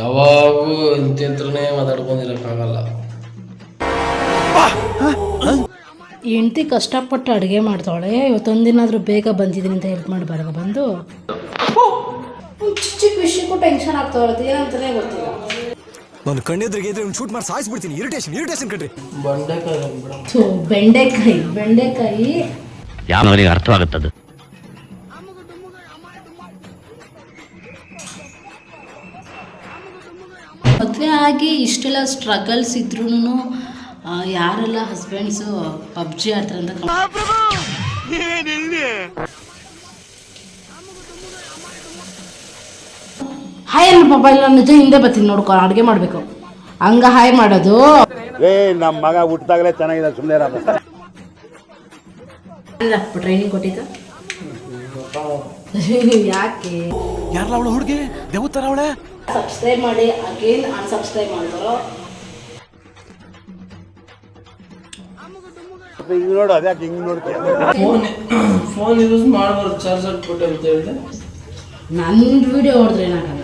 ಯಾವಾಗೂ ಇಂತಿಂತ್ರನೇ ಮಾತಾಡ್ಕೊಂಡಿರೋಕ್ಕಾಗಲ್ಲ ಹೆಂಡತಿ ಕಷ್ಟಪಟ್ಟು ಅಡುಗೆ ಮಾಡ್ತಾಳೆ ಇವತ್ತೊಂದು ದಿನ ಆದರೂ ಬೇಗ ಬಂದಿದ್ದೀನಿ ಅಂತ ಹೆಲ್ಪ್ ಮಾಡಬಾರ್ದು ಬಂದು. ಚಿಕ್ಕ ಚಿಕ್ಕ ವಿಷಯಕ್ಕೂ ಟೆನ್ಷನ್ ಆಗ್ತಾವಲ್ಲ ಏನಂತಾನೆ ಗೊತ್ತಿಲ್ಲ. ನಾನು ಕಣ್ಣೆದ್ರಿಗೆ ಇದ್ರೆ ಶೂಟ್ ಮಾಡಿ ಸಾಯಿಸ್ಬಿಡ್ತೀನಿ. ಇರಿಟೇಷನ್ ಇರಿಟೇಷನ್ ಕಣ್ರಿ. ಬಂಡೆಕಾಯಿ ಥು, ಬೆಂಡೆಕಾಯಿ ಬೆಂಡೆಕಾಯಿ. ಯಾವ ಅರ್ಥವಾಗುತ್ತದೆ? ಮದುವೆ ಆಗಿ ಇಷ್ಟೆಲ್ಲ ಸ್ಟ್ರಗಲ್ಸ್ ಇದ್ರೂ ಯಾರೆಲ್ಲ ಹಸ್ಬೆಂಡ್ಸು ಪಬ್ಜಿ ಆಡ್ತಾರೆ ಅಂತ ಹಾಯ್ ಅಲ್ಲ ಮೊಬೈಲ್ ನಿಜ ಹಿಂದೆ ಬರ್ತೀನಿ ನೋಡ್ಕೊ ಅಡುಗೆ ಮಾಡಬೇಕು. ಹಂಗ ಹಾಯ್ ಮಾಡೋದು. ಏ ನಮ್ಮ ಮಗ ಹುಟ್ಟಿದಾಗಲೇ ಚೆನ್ನಾಗಿದೆ ಸುಮ್ಮನೆ ಟ್ರೈನಿಂಗ್ ಕೊಟ್ಟಿದ್ದ? ಯಾಕೆ? ಯಾರಲ್ಲ ಅವಳು ಹುಡುಗಿ? ದೇವತರ ಅವಳೆ? ಸಬ್ಸ್ಕ್ರೈಬ್ ಮಾಡಿ ಅಗೇನ್ ಅನ್ಸಬ್ಸ್ಕ್ರೈಬ್ ಮಾಡಿದ್ರು ಹಿಂಗ್ ನೋಡು ಅದ್ಯಾಕೆ ಹಿಂಗ್ ನೋಡ್ತೀಯ? ಫೋನ್ ಫೋನ್ ಯೂಸ್ ಮಾಡಬಾರ್ದು ಚಾರ್ಜ್ ಹಾಕ್ಬಿಟ್ಟೆ ಅಂತ ಹೇಳಿದೆ. ನನ್ನ ವಿಡಿಯೋ ಹೊಡೆದ್ರೆ ಏನಾಗಲ್ಲ.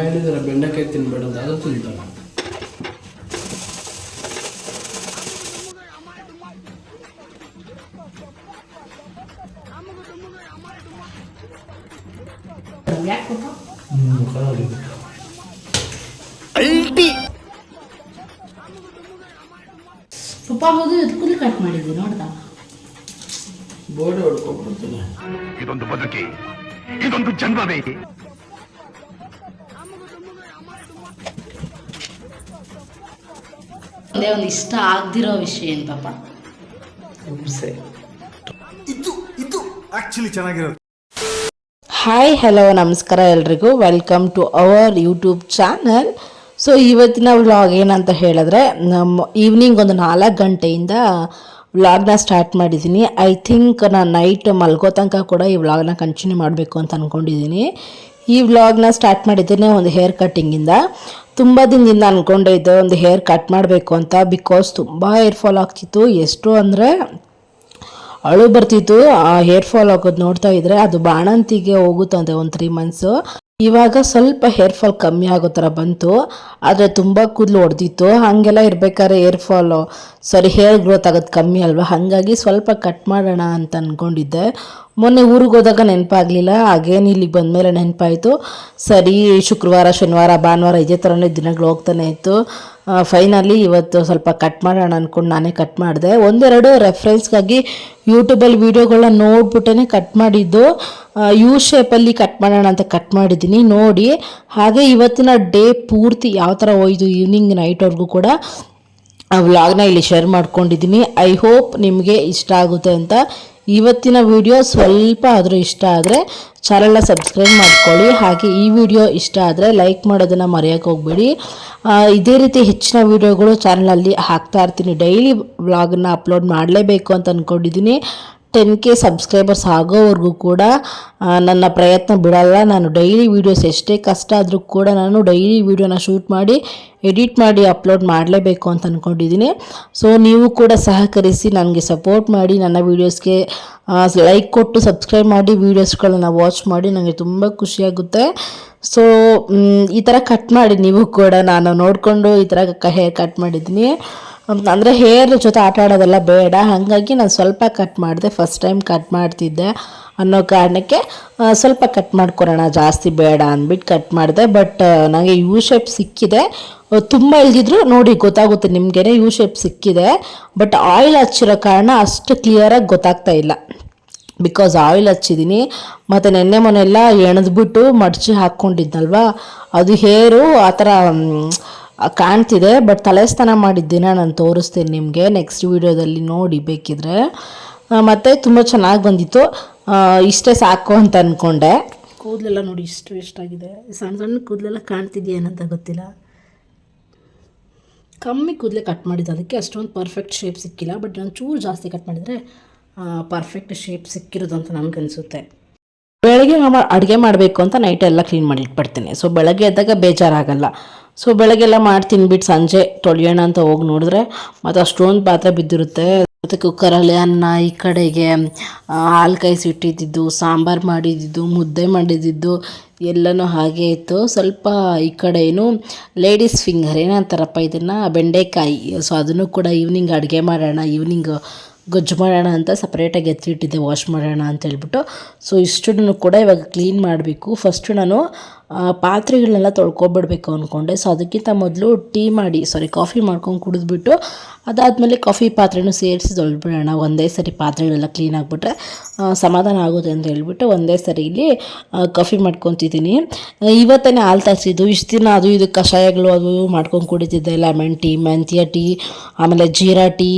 ಹೇಳಿದಾರೆ ಬೆಂಡೆಕಾಯಿ ತಿನ್ಬೇಡ ಅದು ತಿಂತಾನೆ ಪಪ್ಪ ಹೌದು ಕಟ್ ಬೋರ್ಡ್ ಇದೊಂದು ಬದುಕಿ ಇದೊಂದು ಜನ್ಮವೇ ಅದೇ ಒಂದು ಇಷ್ಟ ಆಗ್ದಿರೋ ವಿಷಯ ಏನು ಪಾಪ? ಇದು ಇದು ಆಕ್ಚುಲಿ ಚೆನ್ನಾಗಿರೋದು ಹಾಯ್ ಹಲೋ ನಮಸ್ಕಾರ ಎಲ್ರಿಗೂ. Welcome to our YouTube channel so ಇವತ್ತಿನ ವ್ಲಾಗ್ ಏನಂತ ಹೇಳಿದ್ರೆ, ನಮ್ಮ ಈವ್ನಿಂಗ್ ಒಂದು ನಾಲ್ಕು ಗಂಟೆಯಿಂದ ವ್ಲಾಗ್ನ ಸ್ಟಾರ್ಟ್ ಮಾಡಿದ್ದೀನಿ. ಐ ಥಿಂಕ್ ನಾನು ನೈಟ್ ಮಲ್ಗೋ ತನಕ ಕೂಡ ಈ ವ್ಲಾಗ್ನ ಕಂಟಿನ್ಯೂ ಮಾಡಬೇಕು ಅಂತ ಅಂದ್ಕೊಂಡಿದ್ದೀನಿ ಈ ವ್ಲಾಗ್ನ ಸ್ಟಾರ್ಟ್ ಮಾಡಿದ್ದೇನೆ ಒಂದು ಹೇರ್ ಕಟ್ಟಿಂಗಿಂದ ತುಂಬ ದಿನದಿಂದ ಅಂದ್ಕೊಂಡೆ ಇದ್ದೆ ಒಂದು ಹೇರ್ ಕಟ್ ಮಾಡಬೇಕು ಅಂತ ಬಿಕಾಸ್ ತುಂಬ ಹೇರ್ ಫಾಲ್ ಆಗ್ತಿತ್ತು. ಎಷ್ಟು ಅಂದರೆ ಅಳು ಬರ್ತಿತ್ತು. ಆ ಹೇರ್ ಫಾಲ್ ಆಗೋದು ನೋಡ್ತಾ ಇದ್ರೆ ಅದು ಬಾಣಂತಿಗೆ ಹೋಗುತ್ತಂತೆ ಒಂದು ತ್ರೀ ಮಂತ್ಸು ಇವಾಗ ಸ್ವಲ್ಪ ಹೇರ್ ಫಾಲ್ ಕಮ್ಮಿ ಆಗೋ ಥರ ಬಂತು. ಆದರೆ ತುಂಬ ಕೂದಲು ಹೊಡೆದಿತ್ತು ಹಾಗೆಲ್ಲ ಇರ್ಬೇಕಾದ್ರೆ hair fall sorry hair growth ಆಗೋದು ಕಮ್ಮಿ ಅಲ್ವಾ? ಹಾಗಾಗಿ ಸ್ವಲ್ಪ ಕಟ್ ಮಾಡೋಣ ಅಂತ ಅಂದ್ಕೊಂಡಿದ್ದೆ ಮೊನ್ನೆ ಊರಿಗೆ ಹೋದಾಗ ನೆನಪಾಗಲಿಲ್ಲ. ಹಾಗೇನು ಇಲ್ಲಿಗೆ ಬಂದಮೇಲೆ ನೆನಪಾಯಿತು. ಸರಿ, ಶುಕ್ರವಾರ, ಶನಿವಾರ, ಭಾನುವಾರ ಇದೇ ಥರನೇ ದಿನಗಳು ಹೋಗ್ತಾನೆ ಇತ್ತು. ಫೈನಲಿ ಇವತ್ತು ಸ್ವಲ್ಪ ಕಟ್ ಮಾಡೋಣ ಅಂದ್ಕೊಂಡು ನಾನೇ ಕಟ್ ಮಾಡಿದೆ. ಒಂದೆರಡು ರೆಫ್ರೆನ್ಸ್ಗಾಗಿ ಯೂಟ್ಯೂಬಲ್ಲಿ ವೀಡಿಯೋಗಳನ್ನ ನೋಡ್ಬಿಟ್ಟೇ ಕಟ್ ಮಾಡಿದ್ದು. ಯು ಶೇಪಲ್ಲಿ ಕಟ್ ಮಾಡೋಣ ಅಂತ ಕಟ್ ಮಾಡಿದ್ದೀನಿ, ನೋಡಿ. ಹಾಗೆ ಇವತ್ತಿನ ಡೇ ಪೂರ್ತಿ ಯಾವ ಥರ ಹೋಯ್ದು ಈವ್ನಿಂಗ್ ನೈಟ್ವರೆಗೂ ಕೂಡ ಆ ವ್ಲಾಗ್ನ ಇಲ್ಲಿ ಶೇರ್ ಮಾಡ್ಕೊಂಡಿದ್ದೀನಿ. ಐ ಹೋಪ್ ನಿಮಗೆ ಇಷ್ಟ ಆಗುತ್ತೆ ಅಂತ ಇವತ್ತಿನ ವಿಡಿಯೋ ಸ್ವಲ್ಪ ಆದರೂ ಇಷ್ಟ ಆದರೆ ಚಾನಲ್ನ ಸಬ್ಸ್ಕ್ರೈಬ್ ಮಾಡ್ಕೊಳ್ಳಿ. ಹಾಗೆ ಈ ವಿಡಿಯೋ ಇಷ್ಟ ಆದರೆ ಲೈಕ್ ಮಾಡೋದನ್ನು ಮರೆಯೋಕ್ಕೆ ಹೋಗಬೇಡಿ. ಇದೇ ರೀತಿ ಹೆಚ್ಚಿನ ವಿಡಿಯೋಗಳು ಚಾನಲಲ್ಲಿ ಹಾಕ್ತಾ ಇರ್ತೀನಿ. ಡೈಲಿ ವ್ಲಾಗನ್ನ ಅಪ್ಲೋಡ್ ಮಾಡಲೇಬೇಕು ಅಂತ ಅಂದ್ಕೊಂಡಿದ್ದೀನಿ ಟೆನ್ ಕೆ ಸಬ್ಸ್ಕ್ರೈಬರ್ಸ್ ಆಗೋವರೆಗೂ ಕೂಡ ನನ್ನ ಪ್ರಯತ್ನ ಬಿಡಲ್ಲ. ನಾನು ಡೈಲಿ ವೀಡಿಯೋಸ್ ಎಷ್ಟೇ ಕಷ್ಟ ಆದರೂ ಕೂಡ ನಾನು ಡೈಲಿ ವೀಡಿಯೋನ ಶೂಟ್ ಮಾಡಿ ಎಡಿಟ್ ಮಾಡಿ ಅಪ್ಲೋಡ್ ಮಾಡಲೇಬೇಕು ಅಂತ ಅಂದ್ಕೊಂಡಿದ್ದೀನಿ ಸೊ ನೀವು ಕೂಡ ಸಹಕರಿಸಿ ನನಗೆ ಸಪೋರ್ಟ್ ಮಾಡಿ, ನನ್ನ ವೀಡಿಯೋಸ್ಗೆ ಲೈಕ್ ಕೊಟ್ಟು ಸಬ್ಸ್ಕ್ರೈಬ್ ಮಾಡಿ ವೀಡಿಯೋಸ್ಗಳನ್ನ ವಾಚ್ ಮಾಡಿ ನನಗೆ ತುಂಬ ಖುಷಿಯಾಗುತ್ತೆ ಸೊ ಈ ಥರ ಕಟ್ ಮಾಡಿ ನೀವು ಕೂಡ ನಾನು ನೋಡಿಕೊಂಡು ಈ ಥರ ಹೇರ್ ಕಟ್ ಮಾಡಿದ್ದೀನಿ. ಅಂದರೆ ಹೇರ್ ಜೊತೆ ಆಟ ಆಡೋದೆಲ್ಲ ಬೇಡ. ಹಾಗಾಗಿ ನಾನು ಸ್ವಲ್ಪ ಕಟ್ ಮಾಡಿದೆ. ಫಸ್ಟ್ ಟೈಮ್ ಕಟ್ ಮಾಡ್ತಿದ್ದೆ ಅನ್ನೋ ಕಾರಣಕ್ಕೆ ಸ್ವಲ್ಪ ಕಟ್ ಮಾಡ್ಕೊರೋಣ ಜಾಸ್ತಿ ಬೇಡ ಅಂದ್ಬಿಟ್ಟು ಕಟ್ ಮಾಡಿದೆ. ಬಟ್ ನನಗೆ ಯು ಶೇಪ್ ಸಿಕ್ಕಿದೆ. ತುಂಬ ಇಲ್ದಿದ್ರು ನೋಡಿ ಗೊತ್ತಾಗುತ್ತೆ ನಿಮಗೇನೆ ಯು ಶೇಪ್ ಸಿಕ್ಕಿದೆ. ಬಟ್ ಆಯಿಲ್ ಹಚ್ಚಿರೋ ಕಾರಣ ಅಷ್ಟು ಕ್ಲಿಯರಾಗಿ ಗೊತ್ತಾಗ್ತಾ ಇಲ್ಲ. ಬಿಕಾಸ್ ಆಯಿಲ್ ಹಚ್ಚಿದ್ದೀನಿ ಮತ್ತು ನೆನ್ನೆ ಮೊನ್ನೆಲ್ಲ ಎಣದ್ಬಿಟ್ಟು ಮಡಚಿ ಹಾಕ್ಕೊಂಡಿದ್ನಲ್ವಾ ಅದು ಹೇರು, ಆ ಥರ ಕಾಣ್ತಿದೆ ಬಟ್ ತಲೆಸ್ಥಾನ ಮಾಡಿದ್ದೇನೆ ನಾನು ತೋರಿಸ್ತೀನಿ ನಿಮಗೆ. ನೆಕ್ಸ್ಟ್ ವೀಡಿಯೋದಲ್ಲಿ ನೋಡಿ ಬೇಕಿದ್ರೆ. ಮತ್ತು ತುಂಬ ಚೆನ್ನಾಗಿ ಬಂದಿತ್ತು. ಇಷ್ಟೇ ಸಾಕು ಅಂತ ಅಂದ್ಕೊಂಡೆ ಕೂದಲೆಲ್ಲ ನೋಡಿ ಇಷ್ಟು ಎಷ್ಟಾಗಿದೆ. ಸಣ್ಣ ಸಣ್ಣ ಕೂದಲೆಲ್ಲ ಕಾಣ್ತಿದ್ಯೇನಂತ ಗೊತ್ತಿಲ್ಲ. ಕಮ್ಮಿ ಕೂದಲೆ ಕಟ್ ಮಾಡಿದ್ದು. ಅದಕ್ಕೆ ಅಷ್ಟೊಂದು ಪರ್ಫೆಕ್ಟ್ ಶೇಪ್ ಸಿಕ್ಕಿಲ್ಲ. ಬಟ್ ನಾನು ಚೂರು ಜಾಸ್ತಿ ಕಟ್ ಮಾಡಿದರೆ ಪರ್ಫೆಕ್ಟ್ ಶೇಪ್ ಸಿಕ್ಕಿರೋದು ಅಂತ ನನಗನ್ಸುತ್ತೆ ಬೆಳಗ್ಗೆ ಅಡುಗೆ ಮಾಡಬೇಕು ಅಂತ ನೈಟ್ ಎಲ್ಲ ಕ್ಲೀನ್ ಮಾಡಿ ಇಟ್ಬಿಡ್ತೀನಿ ಸೊ ಬೆಳಗ್ಗೆ ಎದ್ದಾಗ ಬೇಜಾರಾಗಲ್ಲ. ಸೊ ಬೆಳಗ್ಗೆಲ್ಲ ಮಾಡಿ ತಿನ್ಬಿಟ್ಟು ಸಂಜೆ ತೊಳೆಯೋಣ ಅಂತ ಹೋಗಿ ನೋಡಿದ್ರೆ ಮತ್ತು ಅಷ್ಟೊಂದು ಪಾತ್ರೆ ಬಿದ್ದಿರುತ್ತೆ. ಮತ್ತು ಕುಕ್ಕರಲ್ಲಿ ಅನ್ನ ಈ ಕಡೆಗೆ ಹಾಲು ಕಾಯಿಸಿ ಇಟ್ಟಿದ್ದಿದ್ದು, ಸಾಂಬಾರು ಮಾಡಿದ್ದಿದ್ದು, ಮುದ್ದೆ ಮಾಡಿದ್ದಿದ್ದು ಎಲ್ಲನೂ ಹಾಗೆ ಇತ್ತು. ಸ್ವಲ್ಪ ಈ ಕಡೆ ಏನು ಲೇಡೀಸ್ ಫಿಂಗರ್ ಏನಂತಾರಪ್ಪ ಇದನ್ನು, ಬೆಂಡೆಕಾಯಿ. ಸೊ ಅದನ್ನು ಕೂಡ ಈವ್ನಿಂಗ್ ಅಡುಗೆ ಮಾಡೋಣ ಈವ್ನಿಂಗ್ ಗೊಜ್ಜು ಮಾಡೋಣ ಅಂತ ಸಪ್ರೇಟಾಗಿ ಎತ್ತಿಟ್ಟಿದ್ದೆ ವಾಶ್ ಮಾಡೋಣ ಅಂತ ಹೇಳ್ಬಿಟ್ಟು. ಸೊ ಇಷ್ಟನ್ನು ಕೂಡ ಇವಾಗ ಕ್ಲೀನ್ ಮಾಡಬೇಕು. ಫಸ್ಟು ನಾನು ಪಾತ್ರೆಗಳನ್ನೆಲ್ಲ ತೊಳ್ಕೊಬಿಡ್ಬೇಕು ಅಂದ್ಕೊಂಡೆ ಸೊ ಅದಕ್ಕಿಂತ ಮೊದಲು ಟೀ ಮಾಡಿ ಸಾರಿ ಕಾಫಿ ಮಾಡ್ಕೊಂಡು ಕುಡಿದ್ಬಿಟ್ಟು, ಅದಾದಮೇಲೆ ಕಾಫಿ ಪಾತ್ರೆನೂ ಸೇರಿಸಿ ತೊಳ್ಬಿಡೋಣ ಒಂದೇ ಸರಿ ಪಾತ್ರೆಗಳೆಲ್ಲ ಕ್ಲೀನ್ ಆಗಿಬಿಟ್ರೆ ಸಮಾಧಾನ ಆಗುತ್ತೆ ಅಂತ ಹೇಳ್ಬಿಟ್ಟು ಒಂದೇ ಸರಿ ಇಲ್ಲಿ ಕಾಫಿ ಮಾಡ್ಕೊತಿದ್ದೀನಿ. ಇವತ್ತೇ ಹಾಲು ತರಿಸಿದ್ದು. ಇಷ್ಟು ದಿನ ಅದು ಇದು ಕಷಾಯಗಳು ಅದು ಮಾಡ್ಕೊಂಡು ಕುಡಿತಿದ್ದೆ. ಲೆಮನ್ ಟೀ ಮೆಂತ್ಯ ಟೀ ಆಮೇಲೆ ಜೀರಾ ಟೀ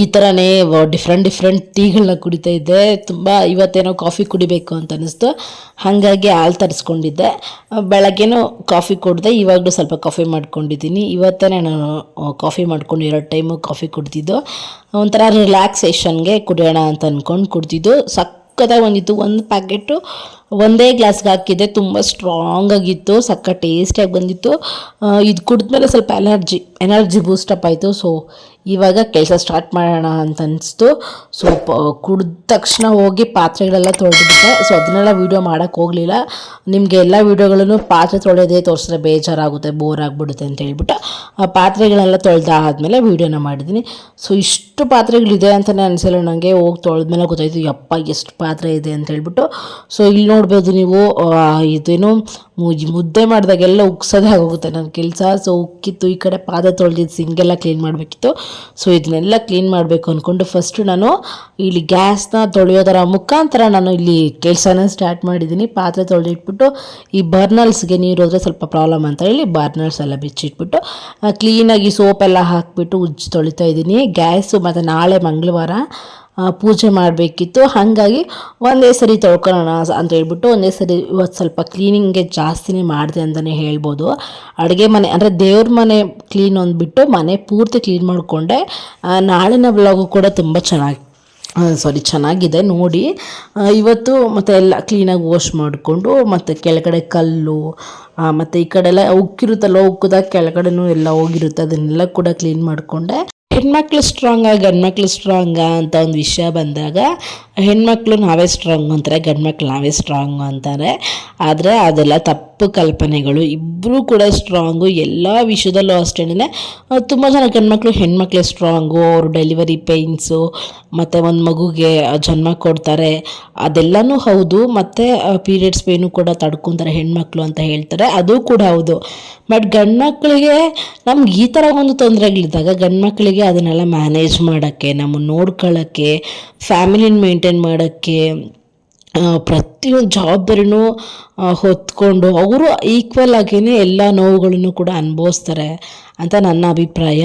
ಈ ಥರನೇ ಡಿಫ್ರೆಂಟ್ ಡಿಫ್ರೆಂಟ್ ಟೀಗಳನ್ನ ಕುಡಿತಾ ಇದ್ದೆ. ತುಂಬ ಇವತ್ತೇನೋ ಕಾಫಿ ಕುಡಿಬೇಕು ಅಂತ ಅನ್ನಿಸ್ತು ಹಾಗಾಗಿ ಹಾಲು ತರಿಸ್ಕೊಂಡಿದ್ದೆ. ಬೆಳಗ್ಗೆನೂ ಕಾಫಿ ಕುಡಿದೆ, ಇವಾಗಲೂ ಸ್ವಲ್ಪ ಕಾಫಿ ಮಾಡ್ಕೊಂಡಿದ್ದೀನಿ. ಇವತ್ತೇ ನಾನು ಕಾಫಿ ಮಾಡ್ಕೊಂಡು ಎರಡು ಟೈಮು ಕಾಫಿ ಕುಡ್ದಿದ್ದು. ಒಂಥರ ರಿಲ್ಯಾಕ್ಸೇಷನ್ಗೆ ಕುಡಿಯೋಣ ಅಂತ ಅಂದ್ಕೊಂಡು ಕುಡ್ದಿದ್ದು. ಸಕ್ಕತ್ತಾಗಿ ಬಂದಿತ್ತು. ಒಂದು ಪ್ಯಾಕೆಟು ಒಂದೇ ಗ್ಲಾಸ್ಗೆ ಹಾಕಿದ್ದೆ. ತುಂಬ ಸ್ಟ್ರಾಂಗ್ ಆಗಿತ್ತು. ಸಕ್ಕ ಟೇಸ್ಟಿಯಾಗಿ ಬಂದಿತ್ತು. ಇದು ಕುಡಿದ್ಮೇಲೆ ಸ್ವಲ್ಪ ಎನರ್ಜಿ ಎನರ್ಜಿ ಬೂಸ್ಟಪ್ ಆಯಿತು. ಸೊ ಇವಾಗ ಕೆಲಸ ಸ್ಟಾರ್ಟ್ ಮಾಡೋಣ ಅಂತ ಅನಿಸ್ತು. ಸೊ ಕುಡಿದ ತಕ್ಷಣ ಹೋಗಿ ಪಾತ್ರೆಗಳೆಲ್ಲ ತೊಳೆದ್ಬಿಟ್ಟೆ. ಸೊ ಅದನ್ನೆಲ್ಲ ವೀಡಿಯೋ ಮಾಡೋಕ್ಕೆ ಹೋಗಲಿಲ್ಲ. ನಿಮಗೆ ಎಲ್ಲ ವೀಡಿಯೋಗಳನ್ನು ಪಾತ್ರೆ ತೊಳೆಯೋದೇ ತೋರಿಸಿದ್ರೆ ಬೇಜಾರಾಗುತ್ತೆ ಬೋರ್ ಆಗಿಬಿಡುತ್ತೆ ಅಂತ ಹೇಳಿಬಿಟ್ಟು. ಆ ಪಾತ್ರೆಗಳೆಲ್ಲ ತೊಳೆದಾದ್ಮೇಲೆ ವೀಡಿಯೋನ ಮಾಡಿದ್ದೀನಿ ಸೊ ಇಷ್ಟು ಪಾತ್ರೆಗಳಿದೆ ಅಂತಲೇ ಅನಿಸಲ್ಲ ನನಗೆ ಹೋಗಿ ತೊಳೆದ್ಮೇಲೆ ಗೊತ್ತಾಯಿತು, ಯಪ್ಪ, ಎಷ್ಟು ಪಾತ್ರೆ ಇದೆ ಅಂತ ಹೇಳಿಬಿಟ್ಟು. ಸೊ ಇಲ್ಲಿ ನೋಡ್ಬೋದು ನೀವು ಇದೇನು ಮುದ್ದೆ ಮಾಡಿದಾಗೆಲ್ಲ ಉಗ್ಸೋದೇ ಆಗೋಗುತ್ತೆ ನನ್ನ ಕೆಲಸ. ಸೊ ಉಕ್ಕಿತ್ತು, ಈ ಕಡೆ ಪಾದ ತೊಳೆದಿದ್ದು ಸಿಂಗೆಲ್ಲ ಕ್ಲೀನ್ ಮಾಡಬೇಕಿತ್ತು. ಸೊ ಇದನ್ನೆಲ್ಲ ಕ್ಲೀನ್ ಮಾಡಬೇಕು ಅಂದ್ಕೊಂಡು ಫಸ್ಟು ನಾನು ಇಲ್ಲಿ ಗ್ಯಾಸ್ನ ತೊಳೆಯೋದರ ಮುಖಾಂತರ ನಾನು ಇಲ್ಲಿ ಕೆಲಸನ ಸ್ಟಾರ್ಟ್ ಮಾಡಿದ್ದೀನಿ. ಪಾತ್ರೆ ತೊಳೆದಿಟ್ಬಿಟ್ಟು ಈ ಬರ್ನಲ್ಸ್ಗೆ ನೀರು ಹೋದರೆ ಸ್ವಲ್ಪ ಪ್ರಾಬ್ಲಮ್ ಅಂತ ಹೇಳಿ ಬರ್ನಲ್ಸ್ ಎಲ್ಲ ಬಿಚ್ಚಿಟ್ಬಿಟ್ಟು ಕ್ಲೀನಾಗಿ ಸೋಪೆಲ್ಲ ಹಾಕಿಬಿಟ್ಟು ಉಜ್ಜಿ ತೊಳಿತಾ ಇದ್ದೀನಿ. ಗ್ಯಾಸು ಮತ್ತು ನಾಳೆ ಮಂಗಳವಾರ ಪೂಜೆ ಮಾಡಬೇಕಿತ್ತು. ಹಾಗಾಗಿ ಒಂದೇ ಸರಿ ತೊಳ್ಕೊಳೋಣ ಅಂತ ಹೇಳ್ಬಿಟ್ಟು ಒಂದೇ ಸರಿ ಇವತ್ತು ಸ್ವಲ್ಪ ಕ್ಲೀನಿಂಗ್ಗೆ ಜಾಸ್ತಿನೇ ಮಾಡಿದೆ ಅಂತಲೇ ಹೇಳ್ಬೋದು. ಅಡುಗೆ ಮನೆ ಅಂದರೆ ದೇವ್ರ ಮನೆ ಕ್ಲೀನ್ ಅಂದ್ಬಿಟ್ಟು ಮನೆ ಪೂರ್ತಿ ಕ್ಲೀನ್ ಮಾಡಿಕೊಂಡೆ. ನಾಳಿನ ಬ್ಲಾಗು ಕೂಡ ತುಂಬ ಚೆನ್ನಾಗಿ ಸಾರಿ ಚೆನ್ನಾಗಿದೆ ನೋಡಿ. ಇವತ್ತು ಮತ್ತು ಎಲ್ಲ ಕ್ಲೀನಾಗಿ ವಾಶ್ ಮಾಡಿಕೊಂಡು ಮತ್ತು ಕೆಳಗಡೆ ಕಲ್ಲು ಮತ್ತು ಈ ಕಡೆ ಎಲ್ಲ ಉಕ್ಕಿರುತ್ತಲ್ಲ, ಉಕ್ಕಿದಾಗ ಕೆಳಗಡೆನೂ ಎಲ್ಲ ಹೋಗಿರುತ್ತೆ. ಅದನ್ನೆಲ್ಲ ಕೂಡ ಕ್ಲೀನ್ ಮಾಡಿಕೊಂಡೆ. ಹೆಣ್ಮಕ್ಳು ಸ್ಟ್ರಾಂಗ ಗಂಡ್ಮಕ್ಳು ಸ್ಟ್ರಾಂಗ ಅಂತ ಒಂದು ವಿಷಯ ಬಂದಾಗ ಹೆಣ್ಮಕ್ಳು ನಾವೇ ಸ್ಟ್ರಾಂಗ್ ಅಂತಾರೆ, ಗಂಡ್ಮಕ್ಳು ನಾವೇ ಸ್ಟ್ರಾಂಗ್ ಅಂತಾರೆ. ಆದರೆ ಅದೆಲ್ಲ ತಪ್ಪು ಕಲ್ಪನೆಗಳು. ಇಬ್ಬರೂ ಕೂಡ ಸ್ಟ್ರಾಂಗು ಎಲ್ಲ ವಿಷಯದಲ್ಲೂ ಅಷ್ಟೇನೆ ತುಂಬ ಜನ ಗಂಡ್ಮಕ್ಳು, ಹೆಣ್ಮಕ್ಳೇ ಸ್ಟ್ರಾಂಗು ಅವರು ಡೆಲಿವರಿ ಪೇಯ್ನ್ಸು ಮತ್ತು ಒಂದು ಮಗುಗೆ ಜನ್ಮ ಕೊಡ್ತಾರೆ. ಅದೆಲ್ಲನೂ ಹೌದು, ಮತ್ತು ಪೀರಿಯಡ್ಸ್ ಪೇನು ಕೂಡ ತಡ್ಕೊತಾರೆ ಹೆಣ್ಮಕ್ಳು ಅಂತ ಹೇಳ್ತಾರೆ. ಅದು ಕೂಡ ಹೌದು. ಬಟ್ ಗಂಡ್ಮಕ್ಳಿಗೆ ನಮ್ಗೆ ಈ ಥರ ಒಂದು ತೊಂದರೆಗಳಿದ್ದಾಗ ಗಂಡ್ಮಕ್ಳಿಗೆ ಅದನ್ನೆಲ್ಲ ಮ್ಯಾನೇಜ್ ಮಾಡೋಕ್ಕೆ ನಮ್ಮನ್ನು ನೋಡ್ಕೊಳ್ಳೋಕ್ಕೆ ಫ್ಯಾಮಿಲಿನ ಮೇಂಟೈನ್ ಮಾಡೋಕ್ಕೆ ಪ್ರತಿಯೊಂದು ಜವಾಬ್ದಾರಿನೂ ಹೊತ್ಕೊಂಡು ಅವರು ಈಕ್ವಲ್ ಆಗಿಯೇ ಎಲ್ಲ ನೋವುಗಳನ್ನು ಕೂಡ ಅನುಭವಿಸ್ತಾರೆ. ಅಂತ ನನ್ನ ಅಭಿಪ್ರಾಯ.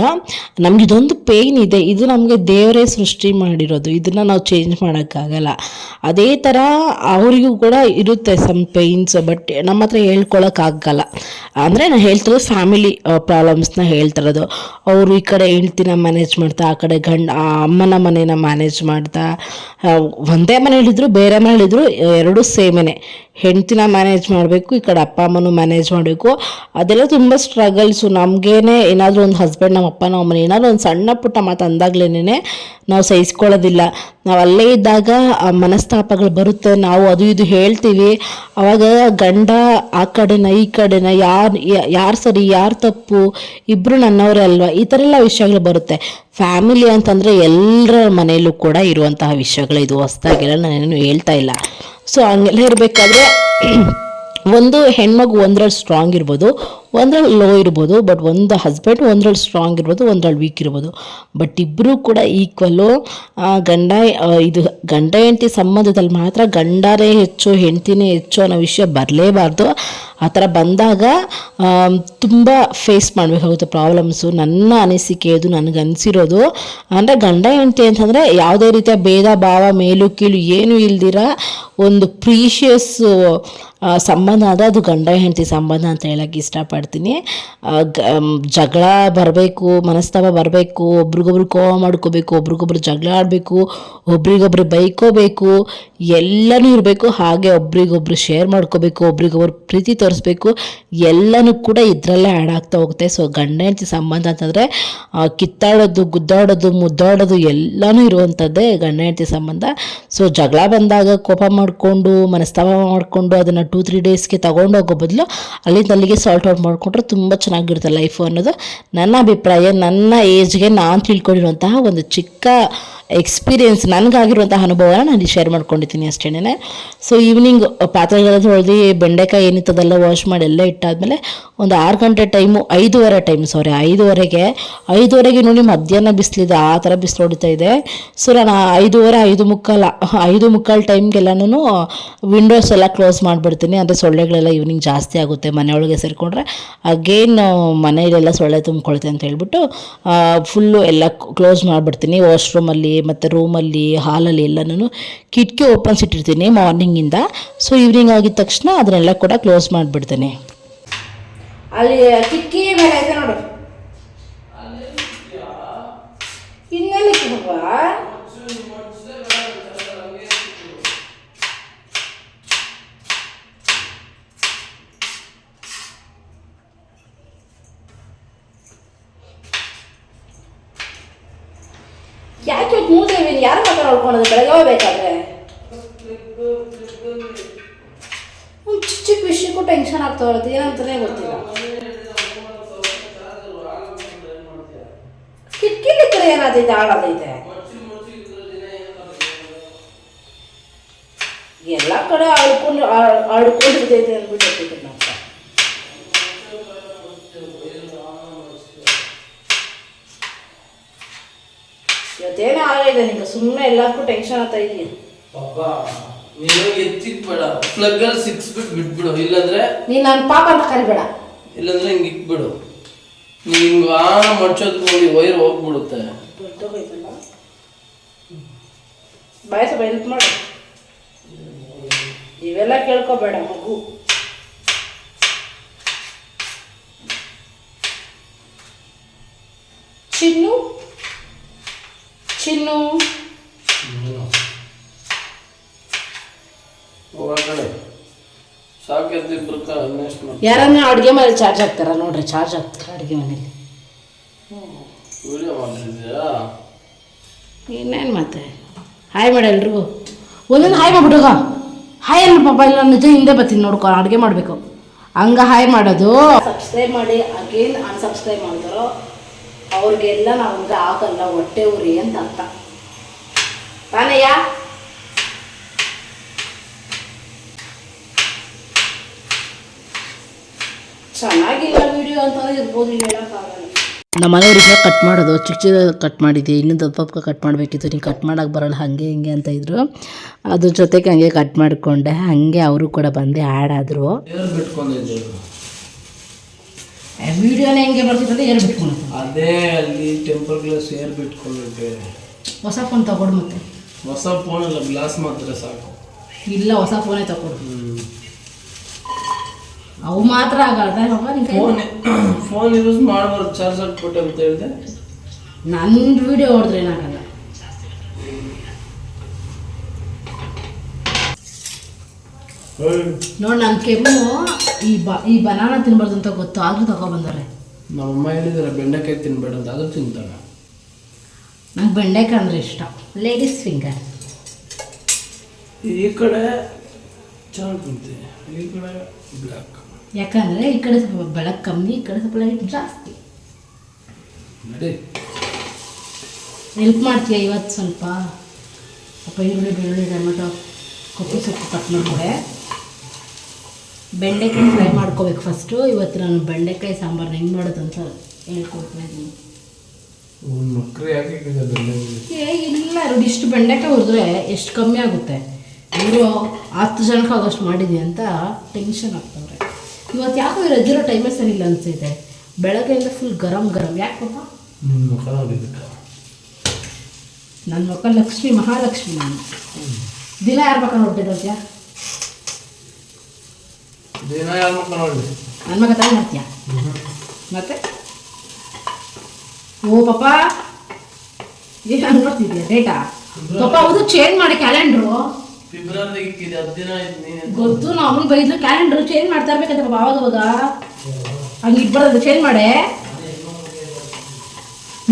ನಮ್ಗೆ ಇದೊಂದು ಪೇಯ್ನ್ ಇದೆ. ಇದು ನಮಗೆ ದೇವರೇ ಸೃಷ್ಟಿ ಮಾಡಿರೋದು. ಇದನ್ನು ನಾವು ಚೇಂಜ್ ಮಾಡೋಕ್ಕಾಗಲ್ಲ. ಅದೇ ಥರ ಅವರಿಗೂ ಕೂಡ ಇರುತ್ತೆ ಸಮ್ ಪೇಯ್ನ್ಸ್ ಬಟ್ ನಮ್ಮ ಹತ್ರ ಹೇಳ್ಕೊಳಕ್ಕಾಗಲ್ಲ ಅಂದರೆ ನಾನು ಹೇಳ್ತಿರೋದು ಫ್ಯಾಮಿಲಿ ಪ್ರಾಬ್ಲಮ್ಸ್ನ ಹೇಳ್ತಿರೋದು ಅವರು ಈ ಕಡೆ ಹೆಂಡ್ತಿನ ಮ್ಯಾನೇಜ್ ಮಾಡ್ತಾ, ಆ ಕಡೆ ಗಂಡ ಅಮ್ಮನ ಮನೇನ ಮ್ಯಾನೇಜ್ ಮಾಡ್ತಾ ಒಂದೇ ಮನೇಲಿದ್ರು, ಬೇರೆ ಮನೇಲಿದ್ರು, ಎರಡೂ ಸೇಮೇನೆ. ಹೆಂಡ್ತಿನ ಮ್ಯಾನೇಜ್ ಮಾಡಬೇಕು, ಈ ಕಡೆ ಅಪ್ಪ ಅಮ್ಮನೂ ಮ್ಯಾನೇಜ್ ಮಾಡಬೇಕು. ಅದೆಲ್ಲ ತುಂಬ ಸ್ಟ್ರಗಲ್ಸು ನಮಗೇನೆ ಏನಾದರೂ ಒಂದು ಹಸ್ಬೆಂಡ್ ನಮ್ಮ ಅಪ್ಪ ನಮ್ಮ ಅಮ್ಮನ ಏನಾದರೂ ಒಂದು ಸಣ್ಣ ಪುಟ್ಟ ಮಾತು ಅಂದಾಗ್ಲೇ ನಾವು ಸಹಿಸ್ಕೊಳ್ಳೋದಿಲ್ಲ. ನಾವು ಅಲ್ಲೇ ಇದ್ದಾಗ ಮನಸ್ತಾಪಗಳು ಬರುತ್ತೆ. ನಾವು ಅದು ಇದು ಹೇಳ್ತೀವಿ. ಅವಾಗ ಗಂಡ ಆ ಕಡೆನ, ಈ ಕಡೆನ, ಯಾರು ಯಾರು ಸರಿ, ಯಾರು ತಪ್ಪು ಇಬ್ಬರು ನನ್ನವರೇ ಅಲ್ವಾ? ಈ ಥರ ಎಲ್ಲ ವಿಷಯಗಳು ಬರುತ್ತೆ. ಫ್ಯಾಮಿಲಿ ಅಂತಂದರೆ ಎಲ್ಲರ ಮನೆಯಲ್ಲೂ ಕೂಡ ಇರುವಂತಹ ವಿಷಯಗಳು ಇದು ಹೊಸ್ದಾಗೆಲ್ಲ, ನಾನೇನು ಹೇಳ್ತಾ ಇಲ್ಲ. ಸೊ ಹಂಗೆಲ್ಲ ಇರಬೇಕಾದ್ರೆ ಒಂದು ಹೆಣ್ಮಗು ಒಂದ್ರಲ್ಲಿ ಸ್ಟ್ರಾಂಗ್ ಇರ್ಬೋದು ಒಂದ್ರಲ್ಲಿ ಲೋ ಇರ್ಬೋದು ಬಟ್ ಒಂದು ಹಸ್ಬೆಂಡ್ ಒಂದ್ರಲ್ಲಿ ಸ್ಟ್ರಾಂಗ್ ಇರ್ಬೋದು ಒಂದ್ರಲ್ಲಿ ವೀಕ್ ಇರ್ಬೋದು. ಬಟ್ ಇಬ್ಬರೂ ಕೂಡ ಈಕ್ವಲ್ಲು ಗಂಡ ಇದು ಗಂಡ ಹೆಂಡತಿ ಸಂಬಂಧದಲ್ಲಿ ಮಾತ್ರ ಗಂಡರೇ ಹೆಚ್ಚು, ಹೆಂಡ್ತಿನೇ ಹೆಚ್ಚು ಅನ್ನೋ ವಿಷಯ ಬರಲೇಬಾರ್ದು. ಆ ಥರ ಬಂದಾಗ ತುಂಬ ಫೇಸ್ ಮಾಡಬೇಕಾಗುತ್ತೆ ಪ್ರಾಬ್ಲಮ್ಸು ನನ್ನ ಅನಿಸಿಕೆ ಇದು, ನನಗೆ ಅನಿಸಿರೋದು. ಅಂದರೆ ಗಂಡ ಹೆಂಡತಿ ಅಂತಂದರೆ ಯಾವುದೇ ರೀತಿಯ ಭೇದ ಭಾವ, ಮೇಲು, ಕೀಳು ಏನೂ ಇಲ್ದಿರ ಒಂದು ಪ್ರೀಷಿಯಸ್ ಸಂಬಂಧ ಅಂದರೆ ಅದು ಗಂಡ ಹೆಂಡತಿ ಸಂಬಂಧ ಅಂತ ಹೇಳಕ್ಕೆ ಇಷ್ಟಪಡ್ತೀನಿ. ಜಗಳ ಬರಬೇಕು, ಮನಸ್ತಾಪ ಬರಬೇಕು, ಒಬ್ರಿಗೊಬ್ರು ಕೋವ ಮಾಡ್ಕೋಬೇಕು, ಒಬ್ರಿಗೊಬ್ರು ಜಗಳ ಆಡಬೇಕು, ಒಬ್ರಿಗೊಬ್ರು ಬೈಕೋಬೇಕು, ಎಲ್ಲನೂ ಇರಬೇಕು. ಹಾಗೆ ಒಬ್ರಿಗೊಬ್ರು ಶೇರ್ ಮಾಡ್ಕೋಬೇಕು, ಒಬ್ರಿಗೊಬ್ರು ಪ್ರೀತಿ ತೋರಿಸ್ಬೇಕು. ಎಲ್ಲನೂ ಕೂಡ ಇದರಲ್ಲೇ ಆ್ಯಡ್ ಆಗ್ತಾ ಹೋಗುತ್ತೆ. ಸೊ ಗಂಡ ಹೆಂಡತಿ ಸಂಬಂಧ ಅಂತಂದರೆ ಕಿತ್ತಾಡೋದು, ಗುದ್ದಾಡೋದು, ಮುದ್ದಾಡೋದು ಎಲ್ಲನೂ ಇರುವಂಥದ್ದೇ ಗಂಡ ಹೆಂಡತಿ ಸಂಬಂಧ. ಸೊ ಜಗಳ ಬಂದಾಗ ಕೋಪ ಮಾಡಿಕೊಂಡು, ಮನಸ್ತಾಪ ಮಾಡಿಕೊಂಡು ಅದನ್ನು ಟೂ ತ್ರೀ ಡೇಸ್ಗೆ ತಗೊಂಡು ಹೋಗೋ ಬದಲು ಅಲ್ಲಿಂದ ಅಲ್ಲಿಗೆ ಸಾಲ್ಟ್ ಔಟ್ ಮಾಡಿಕೊಂಡ್ರೆ ತುಂಬ ಚೆನ್ನಾಗಿರುತ್ತೆ ಲೈಫು ಅನ್ನೋದು. ನನ್ನ ಅಭಿಪ್ರಾಯ, ನನ್ನ ಏಜ್ಗೆ ನಾನು ತಿಳ್ಕೊಂಡಿರುವಂತಹ ಒಂದು ಚಿಕ್ಕ ಎಕ್ಸ್ಪೀರಿಯೆನ್ಸ್ ನನಗಾಗಿರುವಂತಹ ಅನುಭವನ ನಾನು ಶೇರ್ ಮಾಡ್ಕೊಂಡಿದ್ದೀನಿ ಅಷ್ಟೇನೆ ಸೊ ಈವ್ನಿಂಗ್ ಪಾತ್ರೆಗಳ ತೊಳೆದು ಬೆಂಡೆಕಾಯಿ ಏನಿತ್ತದೆಲ್ಲ ವಾಶ್ ಮಾಡಿ ಎಲ್ಲ ಇಟ್ಟಾದಮೇಲೆ ಒಂದು ಆರು ಗಂಟೆ ಟೈಮು ಐದುವರೆ ಟೈಮ್ ಸಾರಿ ಐದೂವರೆಗೆ, ಐದುವರೆಗೆ ನೋಡಿ ಮಧ್ಯಾಹ್ನ ಬಿಸಿಲಿದೆ, ಆ ಥರ ಬಿಸಿಲು ಹೊಡಿತಾ ಇದೆ. ಸೊ ನಾನು ಐದೂವರೆ, ಐದು ಮುಕ್ಕಾಲು ಐದು ಮುಕ್ಕಾಲು ಟೈಮ್ಗೆಲ್ಲನೂ ವಿಂಡೋಸ್ ಎಲ್ಲ ಕ್ಲೋಸ್ ಮಾಡಿಬಿಡ್ತೀನಿ. ಅಂದರೆ ಸೊಳ್ಳೆಗಳೆಲ್ಲ ಈವ್ನಿಂಗ್ ಜಾಸ್ತಿ ಆಗುತ್ತೆ, ಮನೆಯೊಳಗೆ ಸೇರಿಕೊಂಡ್ರೆ. ಅಗೇನ್ ಮನೆಯಲ್ಲೆಲ್ಲ ಸೊಳ್ಳೆ ತುಂಬ್ಕೊಳುತ್ತೆ ಅಂತ ಹೇಳ್ಬಿಟ್ಟು ಫುಲ್ಲು ಎಲ್ಲ ಕ್ಲೋಸ್ ಮಾಡಿಬಿಡ್ತೀನಿ. ವಾಶ್ರೂಮಲ್ಲಿ ಮತ್ತು ರೂಮಲ್ಲಿ ಹಾಲಲ್ಲಿ ಎಲ್ಲನೂ ಕಿಟಕಿ ಓಪನ್ಸ್ ಇಟ್ಟಿರ್ತೀನಿ ಮಾರ್ನಿಂಗಿಂದ ಸೊ ಈವ್ನಿಂಗ್ ಆಗಿದ ತಕ್ಷಣ ಅದನ್ನೆಲ್ಲ ಕೂಡ ಕ್ಲೋಸ್ ಮಾಡಿಬಿಡ್ತೇನೆ. ಅಲ್ಲಿ ಕಿಟಕಿ ಮೇಲೆ ಐತೆ ನೋಡು. ಇನ್ನೆಲ್ಲಿ ಯಾಕೆ ಇವತ್ತು ಮೂದೇವಿ ಯಾರು ಮಾತಾಡ್ಕೊಳ್ಳೋದು ಒಂದು ಚಿಕ್ಕ ಚಿಕ್ಕ ವಿಷಯಕ್ಕೂ ಟೆನ್ಷನ್ ಆಗ್ತಾ ಇರುತ್ತೆ, ಏನಂತಾನೆ ಗೊತ್ತಿಲ್ಲ. ಕಿಟಕಿಲಿ ಕಡೆ ಏನಾದೈತೆ ಹಾಳಾದೈತೆ ಎಲ್ಲ ಕಡೆ ಆಡ್ಕೊಂಡು ಅಳ್ಕೊಂಡಿರ್ತೈತೆ ಅಂದ್ಬಿಟ್ಟು ನಾವು ಇವತ್ತೇನೇ ಆಗಿದೆ ನಿಂಗೆ ಸುಮ್ಮನೆ ಎಲ್ಲದಕ್ಕೂ ಟೆನ್ಷನ್ ಆಗ್ತಾ ಇದೀಯ? ಪಾಪ ನೀನು ಎತ್ತಿಕ್ ಬೇಡ ಪ್ಲಗ್ ಅಲ್ಲಿ ಸಿಕ್ಸ್ಬಿಟ್ಟು ಬಿಟ್ಬಿಡು. ಇಲ್ಲಾಂದ್ರೆ ನೀನು ನನ್ನ ಪಾಪ ಅಂತ ಕರಿಬೇಡ. ಇಲ್ಲಾಂದ್ರೆ ಹಿಂಗೆ ಇಕ್ಬಿಡು ನೀನು ಹಿಂಗೆ ಆನ ಮಡ್ಚೋದ್ ನೋಡಿ ವೈರ್ ಹೋಗ್ಬಿಡುತ್ತೆ. ಬಾಯ್ ಸ್ವಲ್ಪ ಹೆಲ್ಪ್ ಮಾಡು. ಇವೆಲ್ಲ ಕೇಳ್ಕೊಬೇಡ ಮಗು. ಚಿನ್ನು? ಚಿನ್ನು. ಯಾರನ್ನ ಅಡುಗೆ ಮನೇಲಿ ಚಾರ್ಜ್ ಹಾಕ್ತಾರ ನೋಡ್ರಿ ಚಾರ್ಜ್ ಹಾಕ್ತಾರೆ ಅಡುಗೆ ಮನೇಲಿ. ಇನ್ನೇನು ಮತ್ತೆ? ಹಾಯ್ ಮಾಡ ಎಲ್ರಿಗೂ. ಒಂದೊಂದು ಹಾಯ್ ಮಾಡ್ಬಿಡುಗ ಹಾಯ್ ಅಲ್ಲ ಪಾಪ ಇಲ್ಲ ನಿಜ ಹಿಂದೆ ಬರ್ತೀನಿ ನೋಡ್ಕೊ ಅಡುಗೆ ಮಾಡಬೇಕು. ಹಂಗ ಹಾಯ್ ಮಾಡೋದು. ಸಬ್ಸ್ಕ್ರೈಬ್ ಮಾಡಿ ಅಗೇನ್ ಅನ್ಸಬ್ಸ್ಕ್ರೈಬ್ ಮಾಡಿದಾರೋ ಅವ್ರಿಗೆಲ್ಲ ನಾವು ಆಗಲ್ಲ ಹೊಟ್ಟೆ ಉರಿ ಅಂತ ಅರ್ಥ. ತಾನೆಯ ಚೆನ್ನಾಗಿಲ್ಲ ವಿಡಿಯೋ ಅಂತಂದ್ರೆ ಇರ್ಬೋದು ಹೇಳೋಕ್ಕಾಗಲ್ಲ ನಮ್ಮ ಮನೆಯವ್ರಿಗೆ ಕಟ್ ಮಾಡೋದು ಚಿಕ್ಕ ಚಿಕ್ಕ ಕಟ್ ಮಾಡಿದ್ದೆ ಇನ್ನೂ ದಪ್ಪ ಕಟ್ ಮಾಡಬೇಕಿತ್ತು. ನೀನು ಕಟ್ ಮಾಡೋಕೆ ಬರಲ್ಲ ಹಾಗೆ ಹಿಂಗೆ ಅಂತ ಇದ್ರು. ಅದ್ರ ಜೊತೆಗೆ ಹಂಗೆ ಕಟ್ ಮಾಡಿಕೊಂಡೆ. ಹಾಗೆ ಅವರು ಕೂಡ ಬಂದು ಆ್ಯಡ್ ಆದರು. ವಿಡಿಯೋನೇ ಹೆಂಗೆ ಬರ್ತಿದ್ರೆ ಏರ್ ಬಿಟ್ಕೊಳ್ಳಿ ಅದೇ ಅಲ್ಲಿ ಟೆಂಪಲ್ ಗ್ಲಾಸ್ ಏರ್ ಬಿಟ್ಕೊಳ್ಳೋಕೆ ಹೊಸ ಫೋನ್ ತಗೊಡು ಮತ್ತೆ. ಹೊಸ ಫೋನ್ ಅಲ್ಲ ಗ್ಲಾಸ್ ಮಾತ್ರ ಸಾಕು. ಇಲ್ಲ ಹೊಸ ಫೋನೇ ತಗೊಡು. ಅವು ಮಾತ್ರ ಆಗಲ್ಲ. ಫೋನ್ ಫೋನ್ ಯೂಸ್ ಮಾಡಬಾರ್ದು ಚಾರ್ಜ್ ಕೊಟ್ಟೆ ಅಂತ ಹೇಳಿದೆ. ನನ್ನ ವಿಡಿಯೋ ಹೊಡೆದ್ರೆ ಏನಾಗಲ್ಲ. ನೋಡಿ ನನ್ ಕೆಮ್ಮು ಈ ಬ ಈ ಬನಾನ ತಿನ್ಬಾರ್ದು ಅಂತ ಗೊತ್ತು ಆದರೂ ತಗೊಬಂದವ್ರೆ ನಮ್ಮಮ್ಮ ಹೇಳಿದಾರೆ ಬೆಂಡೆಕಾಯಿ ತಿನ್ಬೇಡ ಅಂತ ಅದು ತಿಂತಾಳೆ. ನಂಗೆ ಬೆಂಡೆಕಾಯಿ ಅಂದರೆ ಇಷ್ಟ. ಲೇಡೀಸ್ ಫಿಂಗರ್ ಈ ಕಡೆ ಚೆನ್ನಾಗಿ ತಿಂತೀನಿ ಈ ಕಡೆ ಬ್ಲ್ಯಾಕ್ ಯಾಕಂದರೆ ಈ ಕಡೆ ಸ್ವಲ್ಪ ಬೆಳಕು ಕಮ್ಮಿ ಈ ಕಡೆ ಸ್ವಲ್ಪ ಲೈಟ್ ಜಾಸ್ತಿ. ನಡಿ. ಹೆಲ್ಪ್ ಮಾಡ್ತೀಯ ಇವತ್ತು ಸ್ವಲ್ಪ? ಸ್ವಲ್ಪ ಈರುಳ್ಳಿ ಬೆಳ್ಳುಳ್ಳಿ ಟೊಮೆಟೊ ಕೊಬ್ಬರಿ ಸೊಪ್ಪು ಕಟ್ ಮಾಡಿಕೊಡೆ ಬೆಂಡೆಕಾಯಿ ಫ್ರೈ ಮಾಡ್ಕೋಬೇಕು ಫಸ್ಟು ಇವತ್ತು ನಾನು ಬೆಂಡೆಕಾಯಿ ಸಾಂಬಾರು ಹೆಂಗೆ ಮಾಡೋದು ಅಂತ ಹೇಳ್ಕೊಡ್ತಾ ಇದ್ದೀನಿ. ಏ ಇಲ್ಲ ನೋಡಿ ಇಷ್ಟು ಬೆಂಡೆಕಾಯಿ ಹುರಿದ್ರೆ ಎಷ್ಟು ಕಮ್ಮಿ ಆಗುತ್ತೆ? ಇವರು ಹತ್ತು ಜನಕ್ಕೆ ಆಗೋಷ್ಟು ಮಾಡಿದೆ ಅಂತ ಟೆನ್ಷನ್ ಆಗ್ತವ್ರೆ. ಇವತ್ತು ಯಾಕೋ ರಜಿರೋ ಟೈಮೇ ಸರಿ ಇಲ್ಲ ಅನಿಸುತ್ತೆ ಬೆಳಗ್ಗೆಯಿಂದ ಫುಲ್ ಗರಂ ಗರಂ. ಯಾಕೆ ನಿನ್ನ ಮಕ್ಕ ಲಕ್ಷ್ಮಿ ಮಹಾಲಕ್ಷ್ಮಿ ನಾನು. ದಿನ ಯಾರು ಬೇಕಾದ್ರೆ ಹೊಟ್ಟಿದ್ಯ ದಿನ ಯಾರು ಮಕ್ಕ ನೋಡಿ ನನ್ನ ಮಗ ತಾಯಿ ಮಾಡ್ತೀಯ? ಮತ್ತೆ? ಓ ಪಾಪ ಏನು ನೋಡ್ತಿದ್ಯಾ? ಡೇಟಾ? ಪಾಪ ಹೌದು ಚೇಂಜ್ ಮಾಡಿ ಕ್ಯಾಲೆಂಡ್ರು ಫೆಬ್ರವರಿ ಇಕ್ಕಿದೆ ಹತ್ತು ದಿನ ಆಯ್ತು ನೀನು. ಗೊತ್ತು ನಾವು ಬೈದ್ರು ಕ್ಯಾಲೆಂಡ್ರು ಚೇಂಜ್ ಮಾಡ್ತಾ ಇರ್ಬೇಕಂತ ಪಾಪ ಅವಾಗ ಅವಾಗ ಹಂಗೆ ಇಬ್ಬರದು ಚೇಂಜ್ ಮಾಡೇ.